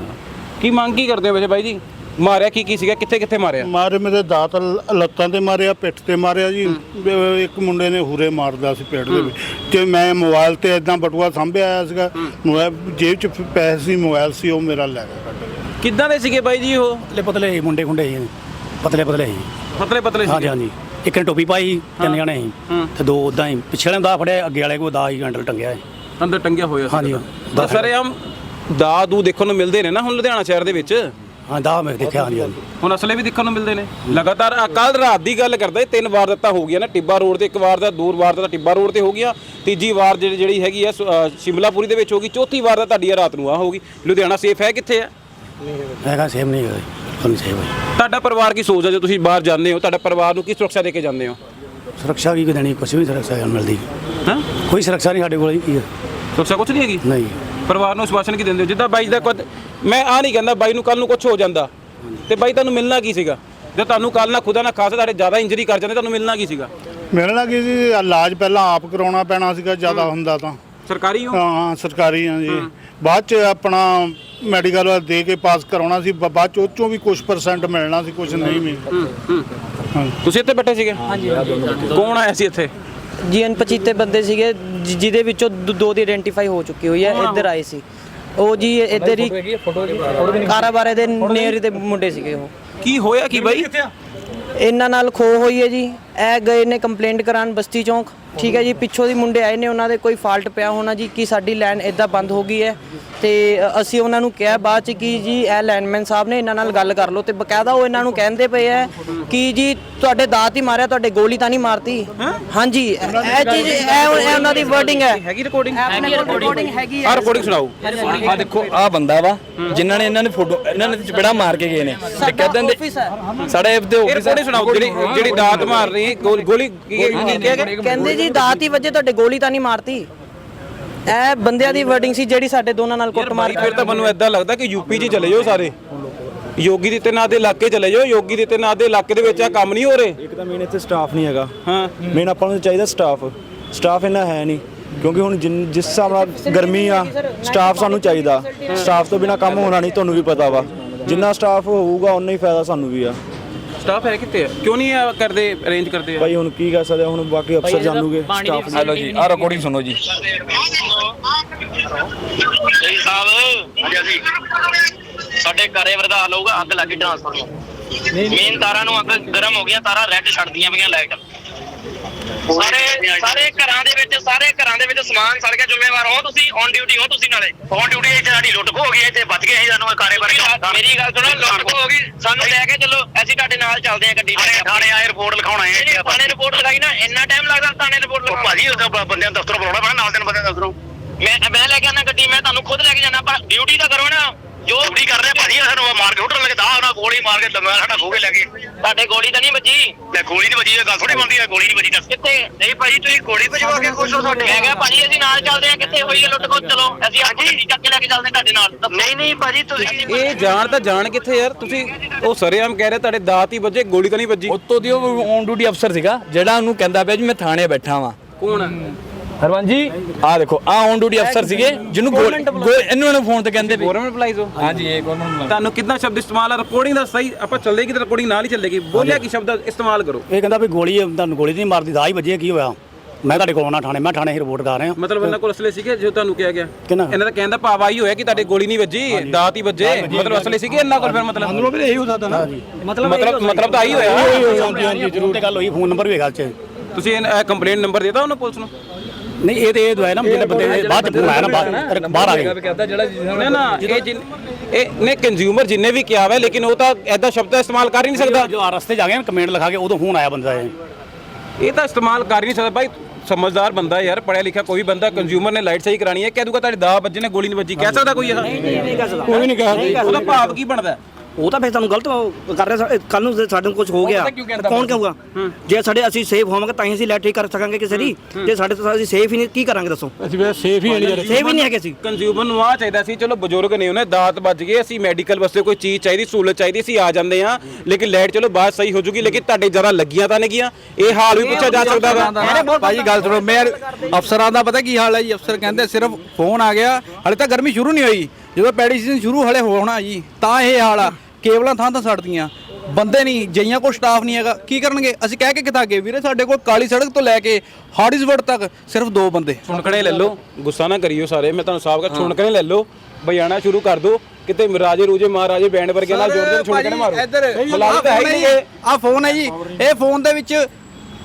ਕੀ ਮੰਗ ਕੀ ਕਰਦੇ ਹੋ ਵੈਸੇ ਬਾਈ ਜੀ? ਮਾਰਿਆ ਕੀ ਕੀ ਸੀਗਾ? ਕਿੱਥੇ ਕਿੱਥੇ ਮਾਰਿਆ? ਮਾਰੇ ਮੇਰੇ ਦਾਤ ਲ- ਲੱਤਾਂ ਤੇ ਮਾਰਿਆ ਪਿੱਠ ਤੇ ਮਾਰਿਆ ਜੀ। ਅਹ ਇੱਕ ਮੁੰਡੇ ਨੇ ਹੂਰੇ ਮਾਰਦਾ ਸੀ ਪੇਟ ਦੇ ਵਿੱਚ। ਤੇ ਮੈਂ ਮੋਬਾਈਲ ਤੇ ਇਦਾਂ ਬਟੂਆ ਸਾਂਭਿਆ ਆਇਆ ਸੀਗਾ। ਮੋਬਾਈਲ ਜੇਬ 'ਚ ਪੈਸੇ ਸੀ ਮੋਬਾਈਲ ਸੀ ਉਹ ਮੇਰਾ ਲੈ ਗਿਆ ਕੱਢ ਕੇ। ਕਿੱਦਾਂ ਦੇ ਸੀਗੇ ਬਾਈ ਜੀ ਉਹ? ਪਤਲੇ ਪਤਲੇ ਸੀ ਮੁੰਡੇ ਖੁੰਡੇ ਸੀ। ਪਤਲੇ ਪਤਲੇ ਸੀ। ਪਤਲੇ ਪਤਲੇ ਹਾਂਜੀ ਸੀਗੇ? ਹਾਂਜੀ ਇੱਕ ਨੇ ਟੋਪੀ ਪਾਈ ਤਿੰਨ ਜਣੇ ਸੀ। ਤੇ ਦੋ ਉਦਾਂ ਹੀ। ਪਿਛਲੇ ਨੇ ਦਾ ਫੜਿਆ ਅੱਗੇ ਵਾਲੇ ਕੋ ਦਾ ਹੀ ਹੈਂਡਲ ਟੰਗਿਆ ਹੈ ਅੰਦਰ ਟੰਗਿਆ ਹੋਇਆ ਹਾਂਜੀ, ਤਾਂ ਸਰ ਆਮ ਦਾ ਦੂ ਦੇਖਣ ਨੂੰ ਮਿਲਦੇ ਨੇ ਨਾ ਹੁਣ ਲੁਧਿਆਣਾ ਸ਼ਹਿਰ ਦੇ ਵਿੱਚ? ਹਾਂ ਦਾ ਮੈਂ ਦੇਖਿਆ ਹਾਂਜੀ ਹਾਂਜੀ। ਹੁਣ ਅਸਲੇ ਵੀ ਦੇਖਣ ਨੂੰ ਮਿਲਦੇ ਨੇ। ਲਗਾਤਾਰ ਕੱਲ ਰਾਤ ਦੀ ਗੱਲ ਕਰਦਾ ਇਹ ਤਿੰਨ ਵਾਰ ਦਿੱਤਾ ਹੋ ਗਿਆ ਨਾ ਟਿੱਬਾ ਰੋਡ ਤੇ ਇੱਕ ਵਾਰ ਦਾ ਦੋ ਵਾਰ ਦਾ ਟਿੱਬਾ ਰੋਡ ਤੇ ਹੋ ਗਿਆ। ਤੀਜੀ ਵਾਰ ਜਿਹੜੀ ਜਿਹੜੀ ਹੈਗੀ ਆ ਸ਼ਿਮਲਾਪੁਰੀ ਦੇ ਵਿੱਚ ਹੋ ਗਈ। ਚੌਥੀ ਵਾਰ ਦਾ ਤੁਹਾਡੀ ਆ ਰਾਤ ਨੂੰ ਆ ਹੋਗੀ ਲੁਧਿਆਣਾ ਸੇਫ ਹੈ ਕਿੱਥੇ ਆ? ਹੈਗਾ ਸੇਮ ਨਹੀਂ ਹੈਗਾ ਤੁਹਾਨੂੰ ਸੇਮ ਹੈ। ਤੁਹਾਡਾ ਪਰਿਵਾਰ ਕੀ ਸੋਚਦਾ ਜੇ ਤੁਸੀਂ ਬਾਹਰ ਜਾਂਦੇ ਹੋ? ਤੁਹਾਡਾ ਪਰਿਵਾਰ ਨੂੰ ਕੀ ਸੁਰੱਖਿਆ ਦੇ ਕੇ ਜਾਂਦੇ ਹੋ? ਸੁਰੱਖਿਆ ਕੀ ਦੇਣੀ ਕੁਛ ਵੀ ਸੁਰੱਖਿਆ ਨਹੀਂ ਮਿਲਦੀ। ਹਾਂ? ਕੋਈ ਸੁਰੱਖਿਆ ਨਹੀਂ ਸਾਡੇ ਕੋਲ ਜੀ ਕੀ ਹੈ? ਸੁਰੱਖਿਆ ਕੁਝ ਨਹੀਂ ਹੈਗੀ? ਨਹੀਂ। ਪਰਿਵਾਰ ਨੂੰ ਸਵਾਸ਼ਨ ਕੀ ਦਿੰਦੇ ਹੋ? ਜਿੱਦਾਂ ਬਾਈ ਦਾ ਕੁਝ ਮੈਂ ਆ ਨਹੀਂ ਕਹਿੰਦਾ ਬਾਈ ਨੂੰ ਕੱਲ ਨੂੰ ਕੁਝ ਹੋ ਜਾਂਦਾ। ਤੇ ਬਾਈ ਤੁਹਾਨੂੰ ਮਿਲਣਾ ਕੀ ਸੀਗਾ? ਜੇ ਤੁਹਾਨੂੰ ਕੱਲ ਨਾ ਖੁਦਾ ਨਾ ਖਾਸਾ ਤੁਹਾਡੇ ਜ਼ਿਆਦਾ ਇੰਜਰੀ ਕਰ ਜਾਂਦੇ ਤੁਹਾਨੂੰ ਮਿਲਣਾ ਕੀ ਸੀਗਾ? ਮਿਲਣਾ ਕੀ ਜੀ ਇਲਾਜ ਪਹਿਲਾਂ ਆਪ ਕਰਾਉਣਾ ਪੈਣਾ ਸੀਗਾ ਜ਼ਿਆਦਾ ਹੁੰਦਾ ਤਾਂ। ਸਰਕਾਰੀ ਹੋ? ਹਾਂ ਸਰਕਾਰੀ ਆ ਜੀ। ਬਾਅਦ ਚ ਆਪਣਾ ਮੈਡੀਕਲ ਵਾਲਾ ਦੇ ਕੇ ਪਾਸ ਕਰਾਉਣਾ ਸੀ ਬ- ਬਾਅਦ ਚ ਉਹ ਚੋਂ ਵੀ ਕੁਝ ਪਰਸੈਂਟ ਮਿਲਣਾ ਸੀ ਕੁਝ ਨਹੀਂ ਮਿਲਣਾ। ਹਾਂ ਤੁਸੀਂ ਇੱਥੇ ਬੈਠੇ ਸੀਗੇ? ਹਾਂਜੀ। ਕੌਣ ਆਇਆ ਸੀ ਇੱਥੇ? ਜੀਐਨ ਪਚੀਤੇ ਬੰਦੇ ਸੀਗੇ ਜਿ- ਜਿਹਦੇ ਵਿੱਚੋਂ ਦ- ਦੋ ਦੀ ਆਇਡੈਂਟੀਫਾਈ ਹੋ ਚੁੱਕੀ ਹੋਈ ਹੈ ਇੱਧਰ ਆਏ ਸੀ। ਉਹ ਜੀ ਇੱਧਰ ਹੀ ਕਾਰਾਬਾਰੇ ਦੇ ਨੇੜੇ ਦੇ ਮੁੰਡੇ ਸੀਗੇ ਉਹ। ਕੀ ਹੋਇਆ ਕੀ ਬਾਈ? ਇਹਨਾਂ ਨਾਲ ਖੋ ਹੋਈ ਹੈ ਜੀ। ਇਹ ਗਏ ਨੇ ਕੰਪਲੇਂਟ ਕਰਾਉਣ ਬਸਤੀ ਚੌਂਕ। ਠੀਕ ਹੈ ਜੀ ਪਿੱਛੋਂ ਦੀ ਮੁੰਡੇ ਆਏ ਨੇ ਉਹਨਾਂ ਦੇ ਕੋਈ ਫਾਲਟ ਪਿਆ ਹੋਣਾ ਜੀ ਕਿ ਸਾਡੀ ਲਾਈਨ ਇਦਾਂ ਬੰਦ ਹੋ ਗਈ ਹੈ। ਤੇ ਅਸੀਂ ਉਹਨਾਂ ਨੂੰ ਕਿਹਾ ਬਾਅਦ ਚ ਕਿ ਜੀ ਇਹ ਲਾਈਨਮੈਨ ਸਾਹਿਬ ਨੇ ਇਹਨਾਂ ਨਾਲ ਗੱਲ ਕਰ ਲਓ। ਤੇ ਬਕਾਇਦਾ ਉਹ ਇਹਨਾਂ ਨੂੰ ਕਹਿੰਦੇ ਪਏ ਹੈ ਕਿ ਜੀ ਤੁਹਾਡੇ ਦਾਤ ਹੀ ਮਾਰਿਆ ਤੁਹਾਡੇ ਗੋਲੀ ਤਾਂ ਨਹੀਂ ਮਾਰਤੀ। ਹਾਂਜੀ ਇਹ ਚੀਜ਼ ਇਹ ਉਹਨਾਂ ਦੀ ਵਰਡਿੰਗ ਹੈ। ਹੈਗੀ ਰਿਕਾਰਡਿੰਗ ਰਿਕਾਰਡਿੰਗ ਹੈਗੀ ਆ ਰਿਕਾਰਡਿੰਗ ਸੁਣਾਓ। ਆ ਦੇਖੋ ਆ ਬੰਦਾ ਵਾ ਜਿਨ੍ਹਾਂ ਨੇ ਇਹਨਾਂ ਨੇ ਫੋਟੋ ਇਹਨਾਂ ਨੇ ਚਪੇੜਾ ਮਾਰ ਕੇ ਗਏ ਨੇ। ਤੇ ਕਹਿੰਦੇ ਸਾਡੇ ਐਫ ਦੇ ਇਹ ਰਿਕਾਰਡਿੰਗ ਸੁਣਾਓ ਜਿਹੜੀ ਜਿਹੜੀ ਦਾਤ ਮਾਰ ਰਹੀ ਗੋਲ- ਗੋਲੀ ਕੀ ਕੀ ਕਿਹਾ ਗਿਆ ਕਹਿੰਦੇ ਜੀ ਦਾਤ ਹੀ ਵਜੇ ਤੁਹਾਡੇ ਗੋਲੀ ਤਾਂ ਨਹੀਂ ਮਾਰਤੀ। ਇਹ ਬੰਦਿਆਂ ਦੀ ਵਰਡਿੰਗ ਸੀ ਜਿਹੜੀ ਸਾਡੇ ਦੋਨਾਂ ਨਾਲ ਕੁੱਟ ਮਾਰ। ਫਿਰ ਤਾਂ ਮੈਨੂੰ ਇਦਾਂ ਲੱਗਦਾ ਕਿ ਯੂਪੀ 'ਚ ਚਲੇ ਜਾਓ ਸਾਰੇ। ਯੋਗੀ ਦੇ ਤੇ ਨਾਂ ਦੇ ਇਲਾਕੇ ਚਲੇ ਜਾਓ ਯੋਗੀ ਦੇ ਤੇ ਨਾਂ ਦੇ ਇਲਾਕੇ ਦੇ ਵਿੱਚ ਆ ਕੰਮ ਨਹੀਂ ਹੋ ਰਹੇ। ਇੱਕ ਤਾਂ ਮੇਨ ਇੱਥੇ ਸਟਾਫ ਨਹੀਂ ਹੈਗਾ। ਹਾਂ। ਮੇਨ ਆਪਾਂ ਨੂੰ ਚਾਹੀਦਾ ਸਟਾਫ ਸਟਾਫ ਇੰਨਾ ਹੈ ਨਹੀਂ ਕਿਉਂਕਿ ਹੁਣ ਜਿਸ ਹਿਸਾਬ ਨਾਲ ਗਰਮੀ ਆ ਸਟਾਫ ਸਾਨੂੰ ਚਾਹੀਦਾ। ਸਟਾਫ ਤੋਂ ਬਿਨਾ ਕੰਮ ਹੋਣਾ ਨਹੀਂ ਤੁਹਾਨੂੰ ਵੀ ਪਤਾ ਵਾ। ਜਿੰਨਾ ਸਟਾਫ ਹੋਊਗਾ ਉਨਾ ਹੀ ਫਾਇਦਾ ਸਾਨੂੰ ਵੀ ਆ। ਸਟਾਫ ਹੈ ਆ? ਕਿਉਂ ਨਹੀਂ ਇਹ ਕਰਦੇ ਅਰੇਂਜ ਕਰਦੇ ਆ? ਭਾਈ ਹੁਣ ਕੀ ਕਰ ਸਕਦੇ ਹੁਣ ਬਾਕੀ ਅਫਸਰ ਜਾਣੂਗੇ ਸਟਾਫ ਹੈਲੋ ਜੀ ਆ ਰਿਕਾਰਡਿੰਗ ਸੁਣੋ ਜੀ। ਸਹੀ ਸਾਹਿਬ ਹਾਂਜੀ ਹਾਂਜੀ। ਸਾਡੇ ਘਰੇ ਵਰਦਾ ਲਊਗਾ ਅੱਗ ਲੱਗੀ ਟ੍ਰਾਂਸਫਾਰਮਰ ਨੂੰ ਮੇਨ ਤਾਰਾਂ ਨੂੰ ਅੱਗ ਗਰਮ ਹੋ ਗਈਆਂ ਤਾਰਾਂ ਰੈੱਡ ਛੱਡਦੀਆਂ ਪਈਆਂ ਲਾਈਟ। ਸਾਰੇ ਸਾਰੇ ਘਰਾਂ ਦੇ ਵਿੱਚ ਸਾਰੇ ਘਰਾਂ ਦੇ ਵਿੱਚ ਸਮਾਨ ਸੜ ਗਿਆ ਜ਼ਿੰਮੇਵਾਰ ਹੋ ਤੁਸੀਂ ਔਨ ਡਿਊਟੀ ਹੋ ਤੁਸੀਂ ਨਾਲੇ। ਔਨ ਡਿਊਟੀ ਇੱਥੇ ਸਾਡੀ ਲੁੱਟ ਖੋ ਗਈ ਇੱਥੇ ਬਚ ਗਏ ਸਾਨੂੰ ਕਾਰੇ ਬਾਰੇ ਮੇਰੀ ਗੱਲ ਸੁਣੋ ਲੁੱਟ ਖੋ ਗਈ। ਸਾਨੂੰ ਲੈ ਕੇ ਚੱਲੋ ਅਸੀਂ ਤੁਹਾਡੇ ਨਾਲ ਚੱਲਦੇ ਆ ਗੱਡੀ ਤੇ ਥਾਣੇ ਆਏ ਰਿਪੋਰਟ ਲਿਖਾਉਣਾ ਹੈ ਥਾਣੇ ਰਿਪੋਰਟ ਲਗਾਈ ਨਾ ਇੰਨਾ ਟਾਈਮ ਲੱਗਦਾ ਥਾਣੇ ਰਿਪੋਰਟ ਲਿਖਾਉਣ ਭਾਜੀ ਉਹ ਬੰਦਿਆਂ ਨੂੰ ਦਫ਼ਤਰੋਂ ਬੁਲਾਉਣਾ ਪੈਣਾ ਨਾਲ ਦੇ ਬੰਦੇ ਦਫ਼ਤਰੋਂ। ਮੈਂ ਮੈਂ ਲੈ ਕੇ ਆਣਾ ਗੱਡੀ ਮੈਂ ਤੁਹਾਨੂੰ ਖੁਦ ਲੈ ਕੇ ਜਾਣਾ ਪਰ ਡਿਊਟੀ ਤਾਂ ਕਰੋ ਨਾ। ਜੋ ਡਿਊਟੀ ਕਰ ਰਹੇ ਭਾਜੀ ਸਾਨੂੰ ਮਾਰ ਕੇ ਹੁੱਟਣ ਲੱਗੇ ਤਾਂ ਉਹਨਾਂ ਗੋਲੀ ਮਾਰ ਕੇ ਲੰਗਾ ਸਾਡਾ ਖੋ ਕੇ ਲੈ ਗਏ। ਤੁਹਾਡੇ ਗੋਲੀ ਤਾਂ ਨਹੀਂ ਵੱਜੀ। ਲੈ ਗੋਲੀ ਨਹੀਂ ਵੱਜੀ ਇਹ ਗੱਲ ਥੋੜੀ ਬੰਦੀ ਹੈ ਗੋਲੀ ਨਹੀਂ ਵੱਜੀ ਦੱਸ। ਕਿੱਥੇ? ਨਹੀਂ ਭਾਜੀ ਤੁਸੀਂ ਗੋਲੀ ਭਜਵਾ ਕੇ ਖੁਸ਼ ਹੋ ਤੁਹਾਡੇ ਮੈਂ ਕਿਹਾ ਭਾਜੀ ਅਸੀਂ ਨਾਲ ਚੱਲਦੇ ਆ ਕਿੱਥੇ ਹੋਈ ਹੈ ਲੁੱਟ ਖੋ ਚਲੋ ਅਸੀਂ ਅੱਜ ਗੱਡੀ ਚੱਕ ਕੇ ਲੈ ਕੇ ਚੱਲਦੇ ਤੁਹਾਡੇ ਨਾਲ। ਨਹੀਂ ਨਹੀਂ ਭਾਜੀ ਤੁਸੀਂ ਇਹ ਜਾਣ ਤਾਂ ਜਾਣ ਕਿੱਥੇ ਯਾਰ? ਤੁਸੀਂ ਉਹ ਸਰੇਆਮ ਕਹਿ ਰਹੇ ਤੁਹਾਡੇ ਦਾਤ ਹੀ ਵੱਜੇ ਗੋਲੀ ਤਾਂ ਨਹੀਂ ਵੱਜੀ। ਉੱਤੋਂ ਦੀ ਉਹ ਔਨ ਡਿਊਟੀ ਅਫਸਰ ਸੀਗਾ ਜਿਹੜਾ ਉਹਨੂੰ ਕਹਿੰਦਾ ਪਿਆ ਜੀ ਮੈਂ ਥਾਣੇ ਬੈਠਾ ਵਾਂ। ਕੌਣ? ਹਰਵੰਜ ਜੀ ਆ ਦੇਖੋ ਆ ਔਨ ਡਿਊਟੀ ਅਫਸਰ ਸੀਗੇ ਜਿਹਨੂੰ ਗੋਲ ਗੋਲ- ਇਹਨੂੰ ਇਹਨੂੰ ਫੋਨ ਤੇ ਕਹਿੰਦੇ ਵੀ ਗਵਰਨਮੈਂਟ ਅਪਲਾਈਜ਼ ਹੋ? ਹਾਂਜੀ ਇਹ ਗਵਰਨਮੈਂਟ ਤੁਹਾਨੂੰ ਕਿੰਨਾ ਸ਼ਬਦ ਇਸਤੇਮਾਲ ਆ? ਰਿਕਾਰਡਿੰਗ ਦਾ ਸਹੀ ਆਪਾਂ ਚੱਲੇਗੀ ਤਾਂ ਰਿਕਾਰਡਿੰਗ ਨਾਲ ਹੀ ਚੱਲੇਗੀ। ਬੋਲਿਆ ਕੀ ਸ਼ਬਦ ਇਸਤੇਮਾਲ ਕਰੋ? ਇਹ ਕਹਿੰਦਾ ਵੀ ਗੋਲੀ ਤੁਹਾਨੂੰ ਗੋਲੀ ਨਹੀਂ ਮਾਰਦੀ ਦਾ ਹੀ ਵੱਜੀ ਕੀ ਹੋਇਆ? ਮੈਂ ਤੁਹਾਡੇ ਕੋਲ ਆਉਣਾ ਥਾਣੇ ਮੈਂ ਥਾਣੇ ਹੀ ਰਿਪੋਰਟ ਕਰ ਰਿਹਾ। ਮਤਲਬ ਇਹਨਾਂ ਕੋਲ ਅਸਲੇ ਸੀਗੇ ਜੋ ਤੁਹਾਨੂੰ ਕਿਹਾ ਗਿਆ? ਕਿਹਨਾਂ? ਇਹਨਾਂ ਦਾ ਕਹਿਣ ਦਾ ਭਾਵ ਆਈ ਹੋਇਆ ਕਿ ਤੁਹਾਡੇ ਗੋਲੀ ਨਹੀਂ ਵੱਜੀ ਦਾਤ ਹੀ ਵੱਜੇ। ਮਤਲਬ ਅਸਲੇ ਸੀਗੇ ਇਹਨਾਂ ਕੋਲ ਫਿਰ ਮਤਲਬ? ਅੰਦਰੋਂ ਵੀ ਇਹੀ ਹੋ ਸਕਦਾ ਨਾ। ਮਤਲਬ ਮਤਲਬ ਤਾਂ ਆਈ ਹੋਇਆ। ਹਾਂਜੀ ਹਾਂਜੀ ਜ਼ਰੂਰ। ਤੇ ਗੱਲ ਹੋਈ ਫੋਨ ਨੰਬਰ ਵੀ ਹੈਗਾ ਚ ਤੁਸੀਂ ਇਹ ਕੰਪਲੇਂਟ ਨੰਬਰ ਦੇਤਾ ਉਹਨੂੰ ਪੁਲਿਸ ਨੂੰ? ਨਹੀਂ ਇਹ ਤੇ ਇਹ ਦਵਾਇਆ ਨਾ ਜਿਹੜੇ ਬੰਦੇ ਦੇ ਬਾਅਦ ਚ ਫੋਨ ਆਇਆ ਨਾ ਬਾਹਰ ਬਾਹਰ ਆ ਗਏ। ਨਾ ਨਾ ਇਹ ਜਿਨ ਇਹ ਨੇ ਕੰਜ਼ਿਊਮਰ ਜਿੰਨੇ ਵੀ ਕਿਹਾ ਵਾ ਲੇਕਿਨ ਉਹ ਤਾਂ ਐਦਾ ਸ਼ਬਦ ਦਾ ਇਸਤੇਮਾਲ ਕਰ ਹੀ ਨਹੀਂ ਸਕਦਾ। ਜੋ ਆ ਰਸਤੇ ਜਾ ਗਏ ਕਮੈਂਟ ਲਿਖਾ ਕੇ ਉਦੋਂ ਫੋਨ ਆਇਆ ਬੰਦਾ ਇਹ। ਇਹ ਤਾਂ ਇਸਤੇਮਾਲ ਕਰ ਹੀ ਨਹੀਂ ਸਕਦਾ। ਭਾਈ ਸਮਝਦਾਰ ਬੰਦਾ ਯਾਰ ਪੜਿਆ ਲਿਖਿਆ ਕੋਈ ਬੰਦਾ ਕੰਜ਼ਿਊਮਰ ਨੇ ਲਾਈਟ ਸਹੀ ਕਰਾਣੀ ਹੈ। ਕਹਿ ਦੂਗਾ ਤੁਹਾਡੇ ਦਾ ਵੱਜੇ ਨੇ ਗੋਲੀ ਨਹੀਂ ਵੱਜੀ। ਕਹਿ ਸਕਦਾ ਕੋਈ ਇਹ? ਨਹੀਂ ਕਹਿ ਸਕਦਾ ਕੋਈ ਨਹੀਂ ਕਹਿ ਸਕਦਾ। ਉਹਦਾ ਭਾਵ ਕੀ ਬਣਦਾ? ਉਹ ਤਾਂ ਫਿਰ ਸਾਨੂੰ ਗਲਤ ਕਰ ਰਿਹਾ ਕੱਲ ਨੂੰ ਜੇ ਸਾਡੇ ਨੂੰ ਕੁਝ ਹੋ ਗਿਆ ਕੌਣ ਕਹੂਗਾ? ਜੇ ਸਾਡੇ ਅਸੀਂ ਸੇਫ ਹੋਵਾਂਗੇ ਤਾਂ ਹੀ ਅਸੀਂ ਲੈ ਠੀਕ ਕਰ ਸਕਾਂਗੇ ਕਿਸੇ ਦੀ। ਜੇ ਸਾਡੇ ਤੋਂ ਅਸੀਂ ਸੇਫ ਹੀ ਨਹੀਂ ਕੀ ਕਰਾਂਗੇ ਦੱਸੋ? ਅਸੀਂ ਵੀ ਸੇਫ ਹੀ ਨਹੀਂ ਸੇਫ ਹੀ ਨਹੀਂ ਹੈਗੇ ਅਸੀਂ। ਕੰਜ਼ਿਊਮਰ ਨੂੰ ਆ ਚਾਹੀਦਾ ਸੀ ਚਲੋ ਬਜ਼ੁਰਗ ਨੇ ਉਹਨੇ ਦਾਤ ਵੱਜ ਗਏ ਅਸੀਂ ਮੈਡੀਕਲ ਵਾਸਤੇ ਕੋਈ ਚੀਜ਼ ਚਾਹੀਦੀ ਸਹੂਲਤ ਚਾਹੀਦੀ ਸੀ ਆ ਜਾਂਦੇ ਆ ਲੇਕਿਨ ਲਾਈਟ ਚਲੋ ਬਾਅਦ ਸਹੀ ਹੋ ਜੂਗੀ ਲੇਕਿਨ ਤੁਹਾਡੇ ਜਰਾ ਲੱਗੀਆਂ ਤਾਂ ਨੇਗੀਆਂ ਇਹ ਹਾਲ ਵੀ ਪੁੱਛਿਆ ਜਾ ਸਕਦਾ ਵਾ। ਭਾਜੀ ਗੱਲ ਸੁਣੋ ਮੈਂ ਅਫਸਰਾਂ ਦਾ ਪਤਾ ਕੀ ਹਾਲ ਹੈ ਜੀ? ਅਫਸਰ ਕਹਿੰਦੇ ਸਿਰਫ ਫੋਨ ਆ ਗਿਆ ਹਲੇ ਤਾਂ ਗਰਮੀ ਸ਼ੁਰੂ ਨਹੀਂ ਹੋਈ। ਜਦੋਂ ਪੈਡੀ ਸੀਜ਼ਨ ਸ਼ੁਰੂ ਹਲੇ ਹੋਣਾ ਜੀ ਤਾਂ ਇਹ ਹਾਲ ਆ। ਕੇਬਲਾਂ ਥਾਂ ਥਾਂ ਸੜਦੀਆਂ। ਬੰਦੇ ਨਹੀਂ ਜਈਆਂ ਕੋਲ ਸਟਾਫ ਨਹੀਂ ਹੈਗਾ। ਕੀ ਕਰਨਗੇ? ਅਸੀਂ ਕਹਿ ਕੇ ਕਿਤਾ ਗਏ ਵੀਰੇ ਸਾਡੇ ਕੋਲ ਕਾਲੀ ਸੜਕ ਤੋਂ ਲੈ ਕੇ ਹਾਰਡਿਸਵਰਡ ਤੱਕ ਸਿਰਫ ਦੋ ਬੰਦੇ। ਛੁਣਕਣੇ ਲੈ ਲਓ। ਗੁੱਸਾ ਨਾ ਕਰਿਓ ਸਾਰੇ। ਮੈਂ ਤੁਹਾਨੂੰ ਸਾਫ਼ ਕਰ ਛੁਣਕਣੇ ਲੈ ਲਓ। ਬਜਾਣਾ ਸ਼ੁਰੂ ਕਰ ਦਿਓ। ਕਿਤੇ ਰਾਜੇ ਰੂਜੇ ਮਹਾਰਾਜੇ ਬੈਂਡ ਵਰਗੇ ਨਾਲ ਜੋੜ ਦੇ ਛੁਣਕਣੇ ਮਾਰੋ। ਇੱਧਰ। ਆ ਫੋਨ ਹੈ ਜੀ। ਇਹ ਫੋਨ ਦੇ ਵਿੱਚ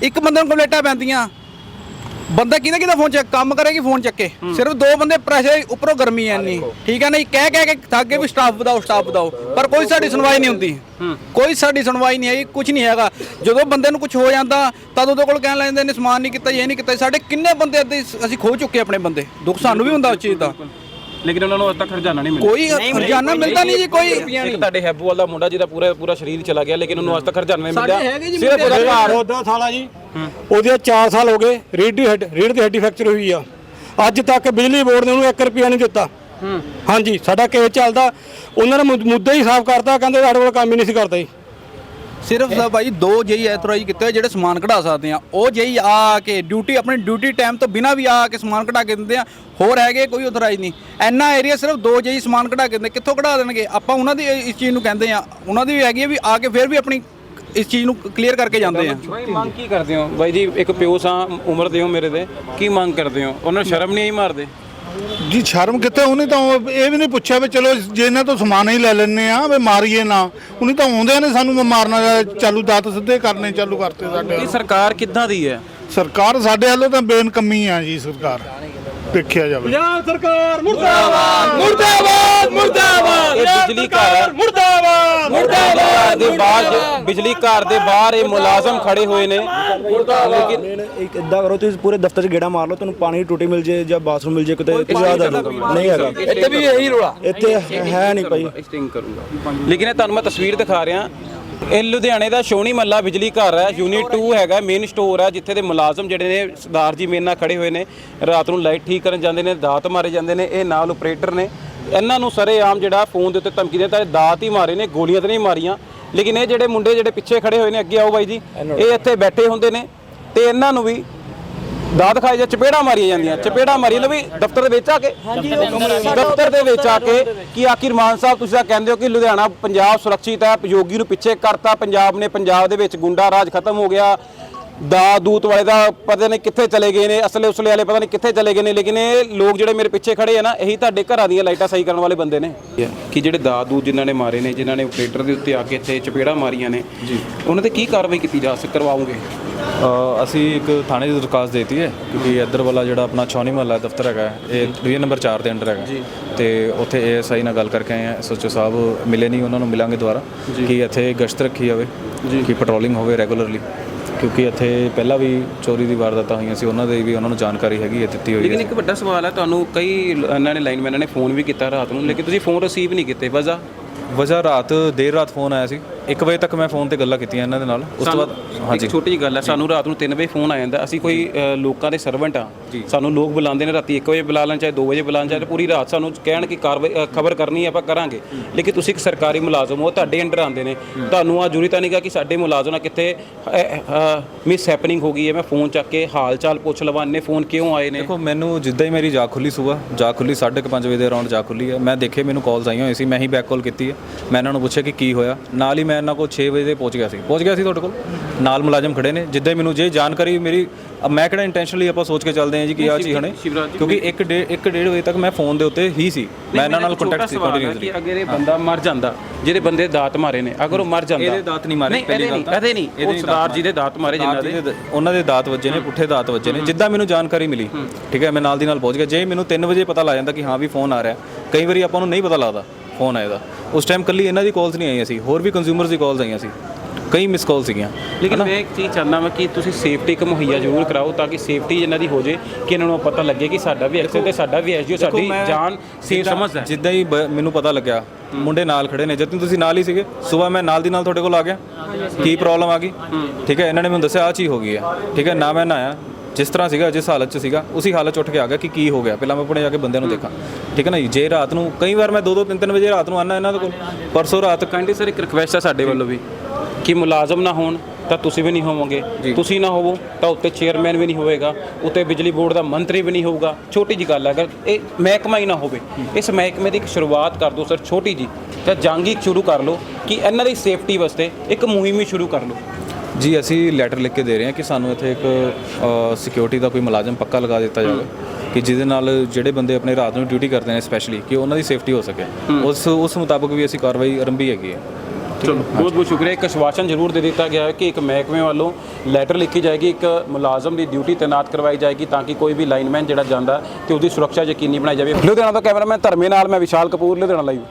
ਇੱਕ ਬੰਦੇ ਨੂੰ ਕੰਪਲੇਂਟਾਂ ਪੈਂਦੀਆਂ। ਬੰਦਾ ਕਿਹਦਾ ਕਿਹਦਾ ਫੋਨ ਚੱਕ ਕੰਮ ਕਰੇਗੀ ਫੋਨ ਚੱਕੇ? ਸਿਰਫ ਦੋ ਬੰਦੇ ਪ੍ਰੈਸ਼ਰ ਉੱਪਰੋਂ ਗਰਮੀ ਐ ਇੰਨੀ। ਠੀਕ ਹੈ ਨਹੀਂ ਕਹਿ ਕਹਿ ਕੇ ਥੱਕ ਗਏ ਵੀ ਸਟਾਫ ਵਧਾਓ ਸਟਾਫ ਵਧਾਓ। ਪਰ ਕੋਈ ਸਾਡੀ ਸੁਣਵਾਈ ਨਹੀਂ ਹੁੰਦੀ। ਕੋਈ ਸਾਡੀ ਸੁਣਵਾਈ ਨਹੀਂ ਹੈਗੀ ਕੁਝ ਨਹੀਂ ਹੈਗਾ। ਜਦੋਂ ਬੰਦੇ ਨੂੰ ਕੁਝ ਹੋ ਜਾਂਦਾ ਤਦ ਉਹਦੇ ਕੋਲ ਕਹਿਣ ਲੈਂਦੇ ਨੇ ਸਮਾਨ ਨਹੀਂ ਕੀਤਾ ਇਹ ਨਹੀਂ ਕੀਤਾ। ਸਾਡੇ ਕਿੰਨੇ ਬੰਦੇ ਅਸੀਂ ਖੋ ਚੁੱਕੇ ਆਪਣੇ ਬੰਦੇ। ਦੁੱਖ ਸਾਨੂੰ ਵੀ ਹੁੰਦਾ ਉਸ ਚੀਜ਼ ਦਾ। ਲੇਕਿਨ ਉਹਨਾਂ ਨੂੰ ਅੱਜ ਤੱਕ ਖਰਜਾਨਾ ਨਹੀਂ ਮਿਲਿਆ। ਕੋਈ ਖਰਜਾਨਾ ਮਿਲਦਾ ਨਹੀਂ ਜੀ ਕੋਈ। ਇੱਕ ਤੁਹਾਡੇ ਹੈਬੂਵਾਲ ਦਾ ਮੁੰਡਾ ਜਿਹਦਾ ਪੂਰਾ ਪੂਰਾ ਸਰੀਰ ਚਲਾ ਗਿਆ ਲੇਕਿਨ ਉਹਨੂੰ ਅੱਜ ਤੱਕ ਖਰਜਾਨਾ ਨਹੀਂ ਮਿਲਿਆ। ਹੈਗੇ ਜੀ ਸਿਰਫ ਉਹਦਾ ਘਰ। ਉਹਦਾ ਸਾਲਾ ਜੀ ਉਹਦੇ 4 ਸਾਲ ਹੋ ਗਏ ਰੀੜ ਦੀ ਹੱਡ ਰੀੜ ਦੀ ਹੱਡੀ ਫ੍ਰੈਕਚਰ ਹੋਈ ਆ। ਅੱਜ ਤੱਕ ਬਿਜਲੀ ਬੋਰਡ ਨੇ ਉਹਨੂੰ 1 ਰੁਪਿਆ ਨਹੀਂ ਦਿੱਤਾ। ਹਾਂਜੀ ਸਾਡਾ ਕੇਸ ਚੱਲਦਾ। ਉਹਨਾਂ ਨੇ ਮੁੱਦ- ਮੁੱਦਾ ਹੀ ਸਾਫ਼ ਕਰਤਾ ਕਹਿੰਦੇ ਸਾਡੇ ਕੋਲ ਕੰਮ ਹੀ ਨਹੀਂ ਸੀ ਕਰਦਾ। ਜੀ ਸਿਰਫ ਸਾ ਭਾਈ ਦੋ ਜਈ ਐਥੋਰਾਈਜ਼ ਕੀਤੇ ਹੋਏ ਜਿਹੜੇ ਸਮਾਨ ਕਢਾ ਸਕਦੇ ਆ। ਉਹ ਜਈ ਆ ਕੇ ਡਿਊਟੀ ਆਪਣੀ ਡਿਊਟੀ ਟਾਈਮ ਤੋਂ ਬਿਨਾ ਵੀ ਆ ਕੇ ਸਮਾਨ ਕਢਾ ਕੇ ਦਿੰਦੇ ਆ। ਹੋਰ ਹੈਗੇ ਕੋਈ ਆਥੋਰਾਈਜ਼ ਨਹੀਂ। ਐਨਾ ਏਰੀਆ ਸਿਰਫ ਦੋ ਜਈ ਸਮਾਨ ਕਢਾ ਕੇ ਦਿੰਦੇ। ਕਿੱਥੋਂ ਕਢਾ ਦੇਣਗੇ? ਆਪਾਂ ਉਹਨਾਂ ਦੀ ਇਸ ਚੀਜ਼ ਨੂੰ ਕਹਿੰਦੇ ਆ। ਉਹਨਾਂ ਦੀ ਵੀ ਹੈਗੀ ਆ ਵੀ ਆ ਕੇ ਫਿਰ ਵੀ ਆਪਣੀ ਇਸ ਚੀਜ਼ ਨੂੰ ਕਲੀਅਰ ਕਰਕੇ ਜਾਂਦੇ ਆ। ਭਾਈ, ਮੰਗ ਕੀ ਕਰਦੇ ਹੋ? ਬਾਈ ਜੀ, ਇੱਕ ਪਿਓ ਸਾਂ, ਉਮਰ ਦੇ ਹੋ ਮੇਰੇ ਦੇ ਕੀ ਮੰਗ ਕਰਦੇ ਹੋ? ਉਹਨਾਂ ਨੂੰ ਸ਼ਰਮ ਨਹੀਂ ਆਈ ਮਾਰਦੇ? ਜੀ ਸ਼ਰਮ ਕਿੱਥੇ ਉਹਨੇ ਤਾਂ ਇਹ ਵੀ ਨਹੀਂ ਪੁੱਛਿਆ ਵੀ ਚਲੋ ਜੇ ਇਹਨਾਂ ਤੋਂ ਸਮਾਨ ਹੀ ਲੈ ਲੈਣੇ ਆ ਵੀ ਮਾਰੀਏ ਨਾ ਉਹਨੇ ਤਾਂ ਆਉਂਦਿਆਂ ਨੇ ਸਾਨੂੰ ਮਾਰਨਾ ਚਾਲੂ ਦਾਤ ਸਿੱਧੇ ਕਰਨੇ ਚਾਲੂ ਕਰਤੇ ਸਾਡੇ ਇਹ। ਸਰਕਾਰ ਕਿੱਦਾਂ ਦੀ ਹੈ? ਸਰਕਾਰ ਸਾਡੇ ਵੱਲੋਂ ਤਾਂ ਬੇਨਕਮੀ ਆ ਜੀ ਸਰਕਾਰ ਦੇਖਿਆ ਜਾਵੇ। ਇਹ ਬਿਜਲੀ ਘਰ ਮੁਰਦਾਬਾਦ। ਮੁਰਦਾਬਾਦ! ਦੇ ਬਾਹਰ ਬਿਜਲੀ ਘਰ ਦੇ ਬਾਹਰ ਇਹ ਮੁਲਾਜ਼ਮ ਖੜੇ ਹੋਏ ਨੇ। ਲੇਕਿਨ ਇੱਕ ਇਦਾਂ ਕਰੋ ਤੁਸੀਂ ਪੂਰੇ ਦਫ਼ਤਰ 'ਚ ਗੇੜਾ ਮਾਰ ਲਓ ਤੁਹਾਨੂੰ ਪਾਣੀ ਦੀ ਟੂਟੀ ਮਿਲ ਜੇ ਜਾਂ ਬਾਥਰੂਮ ਮਿਲ ਜੇ ਕਿਤੇ ਨਹੀਂ ਹੈਗਾ। ਇੱਥੇ ਵੀ ਇਹੀ ਰੋਲਾ। ਇੱਥੇ ਹੈ ਨਹੀਂ ਭਾਈ। ਸਟਿੰਗ ਕਰੂੰਗਾ। ਲੇਕਿਨ ਇਹ ਤੁਹਾਨੂੰ ਮੈਂ ਤਸਵੀਰ ਦਿਖਾ ਰਿਹਾ। ਇਹ ਲੁਧਿਆਣੇ ਦਾ ਸ਼ੋਣੀ ਮੱਲਾ ਬਿਜਲੀ ਘਰ ਹੈ ਯੂਨਿਟ 2 ਹੈਗਾ ਮੇਨ ਸਟੋਰ ਹੈ ਜਿੱਥੇ ਦੇ ਮੁਲਾਜ਼ਮ ਜਿਹੜੇ ਨੇ ਸਰਦਾਰ ਜੀ ਮੇਰੇ ਨਾਲ ਖੜੇ ਹੋਏ ਨੇ। ਰਾਤ ਨੂੰ ਲਾਈਟ ਠੀਕ ਕਰਨ ਜਾਂਦੇ ਨੇ ਦਾਤ ਮਾਰੇ ਜਾਂਦੇ ਨੇ ਇਹ ਨਾਲ ਆਪਰੇਟਰ ਨੇ। ਇਹਨਾਂ ਨੂੰ ਸਰੇਆਮ ਜਿਹੜਾ ਫੋਨ ਦੇ ਉੱਤੇ ਧਮਕੀ ਦੇ ਤਾਂ ਦਾਤ ਹੀ ਮਾਰੇ ਨੇ ਗੋਲੀਆਂ ਤਾਂ ਨਹੀਂ ਮਾਰੀਆਂ। ਲੇਕਿਨ ਇਹ ਜਿਹੜੇ ਮੁੰਡੇ ਜਿਹੜੇ ਪਿੱਛੇ ਖੜੇ ਹੋਏ ਨੇ ਅੱਗੇ ਆਓ ਬਾਈ ਜੀ ਇਹ ਇੱਥੇ ਬੈਠੇ ਹੁੰਦੇ ਨੇ ਤੇ ਇਹਨਾਂ ਨੂੰ ਵੀ ਦਾਤ ਖਾਈ ਜਾਂ ਚਪੇੜਾ ਮਾਰੀਆਂ ਜਾਂਦੀਆਂ। ਚਪੇੜਾ ਮਾਰੀ ਲਓ ਵੀ ਦਫ਼ਤਰ ਦੇ ਵਿੱਚ ਆ ਕੇ। ਦਫ਼ਤਰ ਦੇ ਵਿੱਚ ਆ ਕੇ ਕਿ ਆਖਿਰ ਮਾਨ ਸਾਹਿਬ ਤੁਸੀਂ ਤਾਂ ਕਹਿੰਦੇ ਹੋ ਕਿ ਲੁਧਿਆਣਾ ਪੰਜਾਬ ਸੁਰੱਖਿਅਤ ਹੈ ਯੋਗੀ ਨੂੰ ਪਿੱਛੇ ਕਰਤਾ ਪੰਜਾਬ ਨੇ ਪੰਜਾਬ ਦੇ ਵਿੱਚ ਗੁੰਡਾ ਰਾਜ ਖਤਮ ਹੋ ਗਿਆ। ਦਾ ਦੂਤ ਵਾਲੇ ਦਾ ਪਤਾ ਨਹੀਂ ਕਿੱਥੇ ਚਲੇ ਗਏ ਨੇ ਅਸਲੇ ਉਸਲੇ ਵਾਲੇ ਪਤਾ ਨਹੀਂ ਕਿੱਥੇ ਚਲੇ ਗਏ ਨੇ ਲੇਕਿਨ ਇਹ ਲੋਕ ਜਿਹੜੇ ਮੇਰੇ ਪਿੱਛੇ ਖੜੇ ਆ ਨਾ ਇਹੀ ਤੁਹਾਡੇ ਘਰਾਂ ਦੀਆਂ ਲਾਈਟਾਂ ਸਹੀ ਕਰਨ ਵਾਲੇ ਬੰਦੇ ਨੇ। ਕਿ ਜਿਹੜੇ ਦਾ ਦੂਤ ਜਿਨ੍ਹਾਂ ਨੇ ਮਾਰੇ ਨੇ ਜਿਨ੍ਹਾਂ ਨੇ ਆਪਰੇਟਰ ਦੇ ਉੱਤੇ ਆ ਕੇ ਇੱਥੇ ਚਪੇੜਾ ਮਾਰੀਆਂ ਨੇ ਉਹਨਾਂ ਤੇ ਕੀ ਕਾਰਵਾਈ ਕੀਤੀ ਜਾ ਸਕ ਕਰਵਾਉਂਗੇ ਅ, ਅਸੀਂ ਇੱਕ ਥਾਣੇ ਦੀ ਦਰਖਾਸਤ ਦੇਤੀ ਹੈ ਕਿਉਂਕਿ ਇੱਧਰ ਵਾਲਾ ਜਿਹੜਾ ਆਪਣਾ ਛੌਨੀ ਮਹੱਲਾ ਦਫ਼ਤਰ ਹੈਗਾ ਇਹ ਡਿਵੀਜ਼ਨ ਨੰਬਰ 4 ਦੇ ਅੰਡਰ ਹੈਗਾ। ਤੇ ਉੱਥੇ ਏਐਸਆਈ ਨਾਲ ਗੱਲ ਕਰਕੇ ਆਏ ਆ ਐਸਓਚਓ ਸਾਹਿਬ ਮਿਲੇ ਨਹੀਂ ਉਹਨਾਂ ਨੂੰ ਮਿਲਾਂਗੇ ਦੁਬਾਰਾ ਕਿ ਇੱਥੇ ਗਸ਼ਤ ਰੱਖੀ ਜਾਵੇ ਕਿ ਪੈਟਰੋਲਿੰਗ ਹੋਵੇ ਰੈਗੂਲਰਲੀ ਕਿਉਂਕਿ ਇੱਥੇ ਪਹਿਲਾਂ ਵੀ ਚੋਰੀ ਦੀ ਵਾਰਦਾਤਾਂ ਹੋਈਆਂ ਸੀ ਉਹਨਾਂ ਦੇ ਵੀ ਉਹਨਾਂ ਨੂੰ ਜਾਣਕਾਰੀ ਹੈਗੀ ਹੈ ਦਿੱਤੀ ਹੋਈ ਲੇਕਿਨ ਹੈ ਇੱਕ ਵੱਡਾ ਸਵਾਲ ਹੈ ਤੁਹਾਨੂੰ ਕਈ ਇਹਨਾਂ ਨੇ ਲਾਈਨਮੈਨਾਂ ਨੇ ਫੋਨ ਵੀ ਕੀਤਾ ਰਾਤ ਨੂੰ ਲੇਕਿਨ ਤੁਸੀਂ ਫੋਨ ਰਿਸੀਵ ਨਹੀਂ ਕੀਤੇ ਵਜ੍ਹਾ? ਵਜ੍ਹਾ ਰਾਤ ਦੇਰ ਰਾਤ ਫੋਨ ਆਇਆ ਸੀ। 1 ਵਜੇ ਤੱਕ ਮੈਂ ਫੋਨ ਤੇ ਗੱਲਾਂ ਕੀਤੀਆਂ ਇਹਨਾਂ ਦੇ ਨਾਲ। ਉਸ ਤੋਂ ਬਾਅਦ ਹਾਂਜੀ। ਛੋਟੀ ਜੀ ਗੱਲ ਹੈ ਸਾਨੂੰ ਰਾਤ ਨੂੰ 3 ਵਜੇ ਫੋਨ ਆ ਜਾਂਦਾ। ਅਸੀਂ ਕੋਈ ਅ, ਲੋਕਾਂ ਦੇ ਸਰਵੈਂਟ ਆ। ਸਾਨੂੰ ਲੋਕ ਬੁਲਾਉਂਦੇ ਨੇ ਰਾਤੀ 1 ਵਜੇ ਬੁਲਾ ਲੈਣ ਚਾਹੇ 2 ਵਜੇ ਬੁਲਾਉਣ ਚਾਹੇ ਪੂਰੀ ਰਾਤ ਸਾਨੂੰ ਕਹਿਣ ਕਿ ਕਾਰਵਾਈ ਖਬਰ ਕਰਨੀ ਹੈ ਆਪਾਂ ਕਰਾਂਗੇ। ਲੇਕਿਨ ਤੁਸੀਂ ਇੱਕ ਸਰਕਾਰੀ ਮੁਲਾਜ਼ਮ ਹੋ ਤੁਹਾਡੇ ਅੰਡਰ ਆਉਂਦੇ ਨੇ। ਤੁਹਾਨੂੰ ਆ ਜ਼ਰੂਰੀ ਤਾਂ ਨਹੀਂਗਾ ਕਿ ਸਾਡੇ ਮੁਲਾਜ਼ਮ ਨਾਲ ਕਿੱਥੇ ਮਿਸ ਹੈਪਨਿੰਗ ਹੋ ਗਈ ਹੈ। ਮੈਂ ਫੋਨ ਚੱਕ ਕੇ ਹਾਲ ਚਾਲ ਪੁੱਛ ਲਵਾਂ ਇੰਨੇ ਫੋਨ ਕਿਉਂ ਆਏ ਨੇ? ਦੇਖੋ ਮੈਨੂੰ ਜਿੱਦਾਂ ਹੀ ਮੇਰੀ ਜਾਗ ਖੁੱਲੀ ਸਵੇਰ ਜਾਗ ਖੁੱਲੀ 5:30 ਵਜੇ ਦੇ ਅਰਾਊਂਡ ਜਾਗ ਖੁੱਲੀ ਹੈ। ਮੈਂ ਦੇਖੇ ਮੈਨੂੰ ਕਾਲਸ ਆਈਆਂ ਹੋਈ ਸੀ ਮੈਂ ਹੀ ਬੈਕ ਕਾਲ ਕੀਤੀ ਹੈ। ਮੈਂ ਇਹਨਾਂ ਨੂੰ ਪੁੱਛਿਆ ਕਿ ਕੀ ਹੋਇਆ। ਨਾਲ ਹੀ ਮੈਂ ਇਹਨਾਂ ਕੋਲ 6 ਵਜੇ ਪਹੁੰਚ ਗਿਆ ਸੀ। ਪਹੁੰਚ ਗਿਆ ਸੀ ਤੁਹਾਡੇ ਕੋਲ? ਨਾਲ ਮੁਲਾਜ਼ਮ ਖੜੇ ਨੇ ਜਿੱਦਾਂ ਮੈਨੂੰ ਜੇ ਜਾਣਕਾਰੀ ਮੇਰੀ ਅਬ ਮੈਂ ਕਿਹੜਾ ਇੰਟੈਂਸ਼ਨਲੀ ਆਪਾਂ ਸੋਚ ਕੇ ਚੱਲਦੇ ਹਾਂ ਜੀ ਕਿ ਆ ਚੀਜ਼ ਹਣੇ ਕਿਉਂਕਿ 1 ਡੇਢ 1 ਡੇਢ ਵਜੇ ਤੱਕ ਮੈਂ ਫੋਨ ਦੇ ਉੱਤੇ ਹੀ ਸੀ। ਮੈਂ ਇਹਨਾਂ ਨਾਲ ਕੰਟੈਕਟ ਸੀ ਕੰਟੀਨਿਊਸਲੀ ਕਿ ਅਗਰ ਇਹ ਬੰਦਾ ਮਰ ਜਾਂਦਾ ਜਿਹਦੇ ਬੰਦੇ ਦਾਤ ਮਾਰੇ ਨੇ ਅਗਰ ਉਹ ਮਰ ਜਾਂਦਾ ਇਹਦੇ ਦਾਤ ਨਹੀਂ ਮਾਰੇ, ਪਹਿਲੀ ਗੱਲ ਤਾਂ। ਇਹਦੇ ਨਹੀਂ ਉਹ ਸਰਦਾਰ ਜੀ ਦੇ ਦਾਤ ਮਾਰੇ ਜਿਨ੍ਹਾਂ ਦੇ। ਉਹਨਾਂ ਦੇ ਦਾਤ ਵੱਜੇ ਨੇ ਪੁੱਠੇ ਦਾਤ ਵੱਜੇ ਨੇ। ਜਿੱਦਾਂ ਮੈਨੂੰ ਜਾਣਕਾਰੀ ਮਿਲੀ ਠੀਕ ਹੈ ਮੈਂ ਨਾਲ ਦੀ ਨਾਲ ਪਹੁੰਚ ਗਿਆ। ਜੇ ਮੈਨੂੰ 3 ਵਜੇ ਪਤਾ ਲੱਗ ਜਾਂਦਾ ਕਿ ਹਾਂ ਵੀ ਫੋਨ ਆ ਰਿਹਾ ਕਈ ਵਾਰੀ ਆਪਾਂ ਨੂੰ ਨਹੀਂ ਪਤਾ ਲੱਗਦਾ। ਫੋਨ ਆਏਦਾ ਉਸ ਟਾਈਮ ਕੱਲੀ ਇਹਨਾਂ ਦੀ ਕਾਲਸ ਨਹੀਂ ਆਈਆਂ ਸੀ ਹੋਰ ਵੀ ਕੰਜ਼ਿਊਮਰਸ ਦੀ ਕਾਲਸ ਆਈਆਂ ਸੀ। ਕਈ ਮਿਸ ਕਾਲ ਸੀਗੀਆਂ ਲੇਕਿਨ ਮੈਂ ਇੱਕ ਚੀਜ਼ ਚਾਹੁੰਦਾ ਹਾਂ ਕਿ ਤੁਸੀਂ ਸੇਫਟੀ ਇੱਕ ਮੁਹੱਈਆ ਜ਼ਰੂਰ ਕਰਾਓ ਤਾਂ ਕਿ ਸੇਫਟੀ ਇਹਨਾਂ ਦੀ ਹੋ ਜੇ ਕਿ ਇਹਨਾਂ ਨੂੰ ਪਤਾ ਲੱਗੇ ਕਿ ਸਾਡਾ ਵੀ ਐਕਸੀਡੈਂਟ ਤੇ ਸਾਡਾ ਵੀ ਐਸਜੀਓ ਸਾਡੀ ਜਾਨ ਸੇਫ ਸਮਝਦਾ। ਜਿੱਦਾਂ ਹੀ ਮੈਨੂੰ ਪਤਾ ਲੱਗਿਆ ਮੁੰਡੇ ਨਾਲ ਖੜੇ ਨੇ। ਜਦੋਂ ਤੁਸੀਂ ਨਾਲ ਹੀ ਸੀਗੇ? ਸਵੇਰ ਮੈਂ ਨਾਲ ਦੀ ਨਾਲ ਤੁਹਾਡੇ ਕੋਲ ਆ ਗਿਆ। ਕੀ ਪ੍ਰੋਬਲਮ ਆ। ਗਈ? ਠੀਕ ਹੈ ਇਹਨਾਂ ਨੇ ਮੈਨੂੰ ਦੱਸਿਆ ਆ ਚੀਜ਼ ਹੋ ਗਈ ਹੈ। ਠੀਕ ਹੈ ਨਾ ਮੈਂ ਨਹਾਇਆ ਜਿਸ ਤਰ੍ਹਾਂ ਸੀਗਾ ਜਿਸ ਹਾਲਤ 'ਚ ਸੀਗਾ ਉਸੇ ਹਾਲਤ 'ਚ ਉੱਠ ਕੇ ਆ ਗਿਆ ਕਿ ਕੀ ਹੋ ਗਿਆ। ਪਹਿਲਾਂ ਮੈਂ ਆਪਣੇ ਜਾ ਕੇ ਬੰਦਿਆਂ ਨੂੰ ਦੇਖਾਂ। ਠੀਕ ਹੈ ਨਾ ਜੀ? ਜੇ ਰਾਤ ਨੂੰ ਕਈ ਵਾਰ ਮੈਂ 2-2 3-3 ਵਜੇ ਰਾਤ ਨੂੰ ਆਨਾ ਇਹਨਾਂ ਦੇ ਕੋਲ। ਪਰਸੋਂ ਰਾਤ ਕਾਂਡੀ ਸਰ ਇੱਕ ਰਿਕਵੈਸਟ ਹੈ ਸਾਡੇ ਵੱਲੋਂ ਵੀ ਕਿ ਮੁਲਾਜ਼ਮ ਨਾ ਹੋਣ ਤਾਂ ਤੁਸੀਂ ਵੀ ਨਹੀਂ ਹੋਵੋਗੇ। ਤੁਸੀਂ ਨਾ ਹੋਵੋ ਤਾਂ ਉੱਤੇ ਚੇਅਰਮੈਨ ਵੀ ਨਹੀਂ ਹੋਵੇਗਾ ਉੱਤੇ ਬਿਜਲੀ ਬੋਰਡ ਦਾ ਮੰਤਰੀ ਵੀ ਨਹੀਂ ਹੋਊਗਾ। ਛੋਟੀ ਜੀ ਗੱਲ ਹੈ ਅਗਰ ਇਹ ਮਹਿਕਮਾ ਹੀ ਨਾ ਹੋਵੇ ਇਸ ਮਹਿਕਮੇ ਦੀ ਇੱਕ ਸ਼ੁਰੂਆਤ ਕਰ ਦਿਓ ਸਰ ਛੋਟੀ ਜੀ ਤਾਂ ਜੰਗ ਸ਼ੁਰੂ ਕਰ ਲਓ ਕਿ ਇਹਨਾਂ ਦੀ ਸੇਫਟੀ ਵਾਸਤੇ ਇੱਕ ਮੁਹਿੰਮ ਹੀ ਸ਼ੁਰੂ ਕਰ ਲਓ। ਜੀ ਅਸੀਂ ਲੈਟਰ ਲਿਖ ਕੇ ਦੇ ਰਹੇ ਹਾਂ ਕਿ ਸਾਨੂੰ ਇੱਥੇ ਇੱਕ ਸਿਕਿਉਰਿਟੀ ਦਾ ਕੋਈ ਮੁਲਾਜ਼ਮ ਪੱਕਾ ਲਗਾ ਦਿੱਤਾ ਜਾਵੇ ਕਿ ਜਿਹਦੇ ਨਾਲ ਜਿਹੜੇ ਬੰਦੇ ਆਪਣੇ ਰਾਤ ਨੂੰ ਡਿਊਟੀ ਕਰਦੇ ਨੇ ਸਪੈਸ਼ਲੀ ਕਿ ਉਹਨਾਂ ਦੀ ਸੇਫਟੀ ਹੋ ਸਕੇ। ਉਸ ਉਸ ਮੁਤਾਬਕ ਵੀ ਅਸੀਂ ਕਾਰਵਾਈ ਆਰੰਭੀ ਹੈਗੀ ਹੈ। ਚਲੋ ਬਹੁਤ ਬਹੁਤ ਸ਼ੁਕਰੀਆ। ਇੱਕ ਆਸ਼ਵਾਸਨ ਜ਼ਰੂਰ ਦੇ ਦਿੱਤਾ ਗਿਆ ਹੈ ਕਿ ਇੱਕ ਮਹਿਕਮੇ ਵੱਲੋਂ ਲੈਟਰ ਲਿਖੀ ਜਾਏਗੀ ਇੱਕ ਮੁਲਾਜ਼ਮ ਦੀ ਡਿਊਟੀ ਤਾਇਨਾਤ ਕਰਵਾਈ ਜਾਏਗੀ ਤਾਂ ਕਿ ਕੋਈ ਵੀ ਲਾਈਨਮੈਨ ਜਿਹੜਾ ਜਾਂਦਾ ਤੇ ਉਹਦੀ ਸੁਰੱਖਿਆ ਯਕੀਨੀ ਬਣਾਈ ਜਾਵੇ। ਲੁਧਿਆਣਾ ਤੋਂ ਕੈਮਰਾਮੈਨ ਧਰਮੇ ਨਾਲ ਮੈਂ ਵਿਸ਼ਾਲ ਕਪੂਰ ਲੁਧਿਆਣਾ ਲਾਈਵ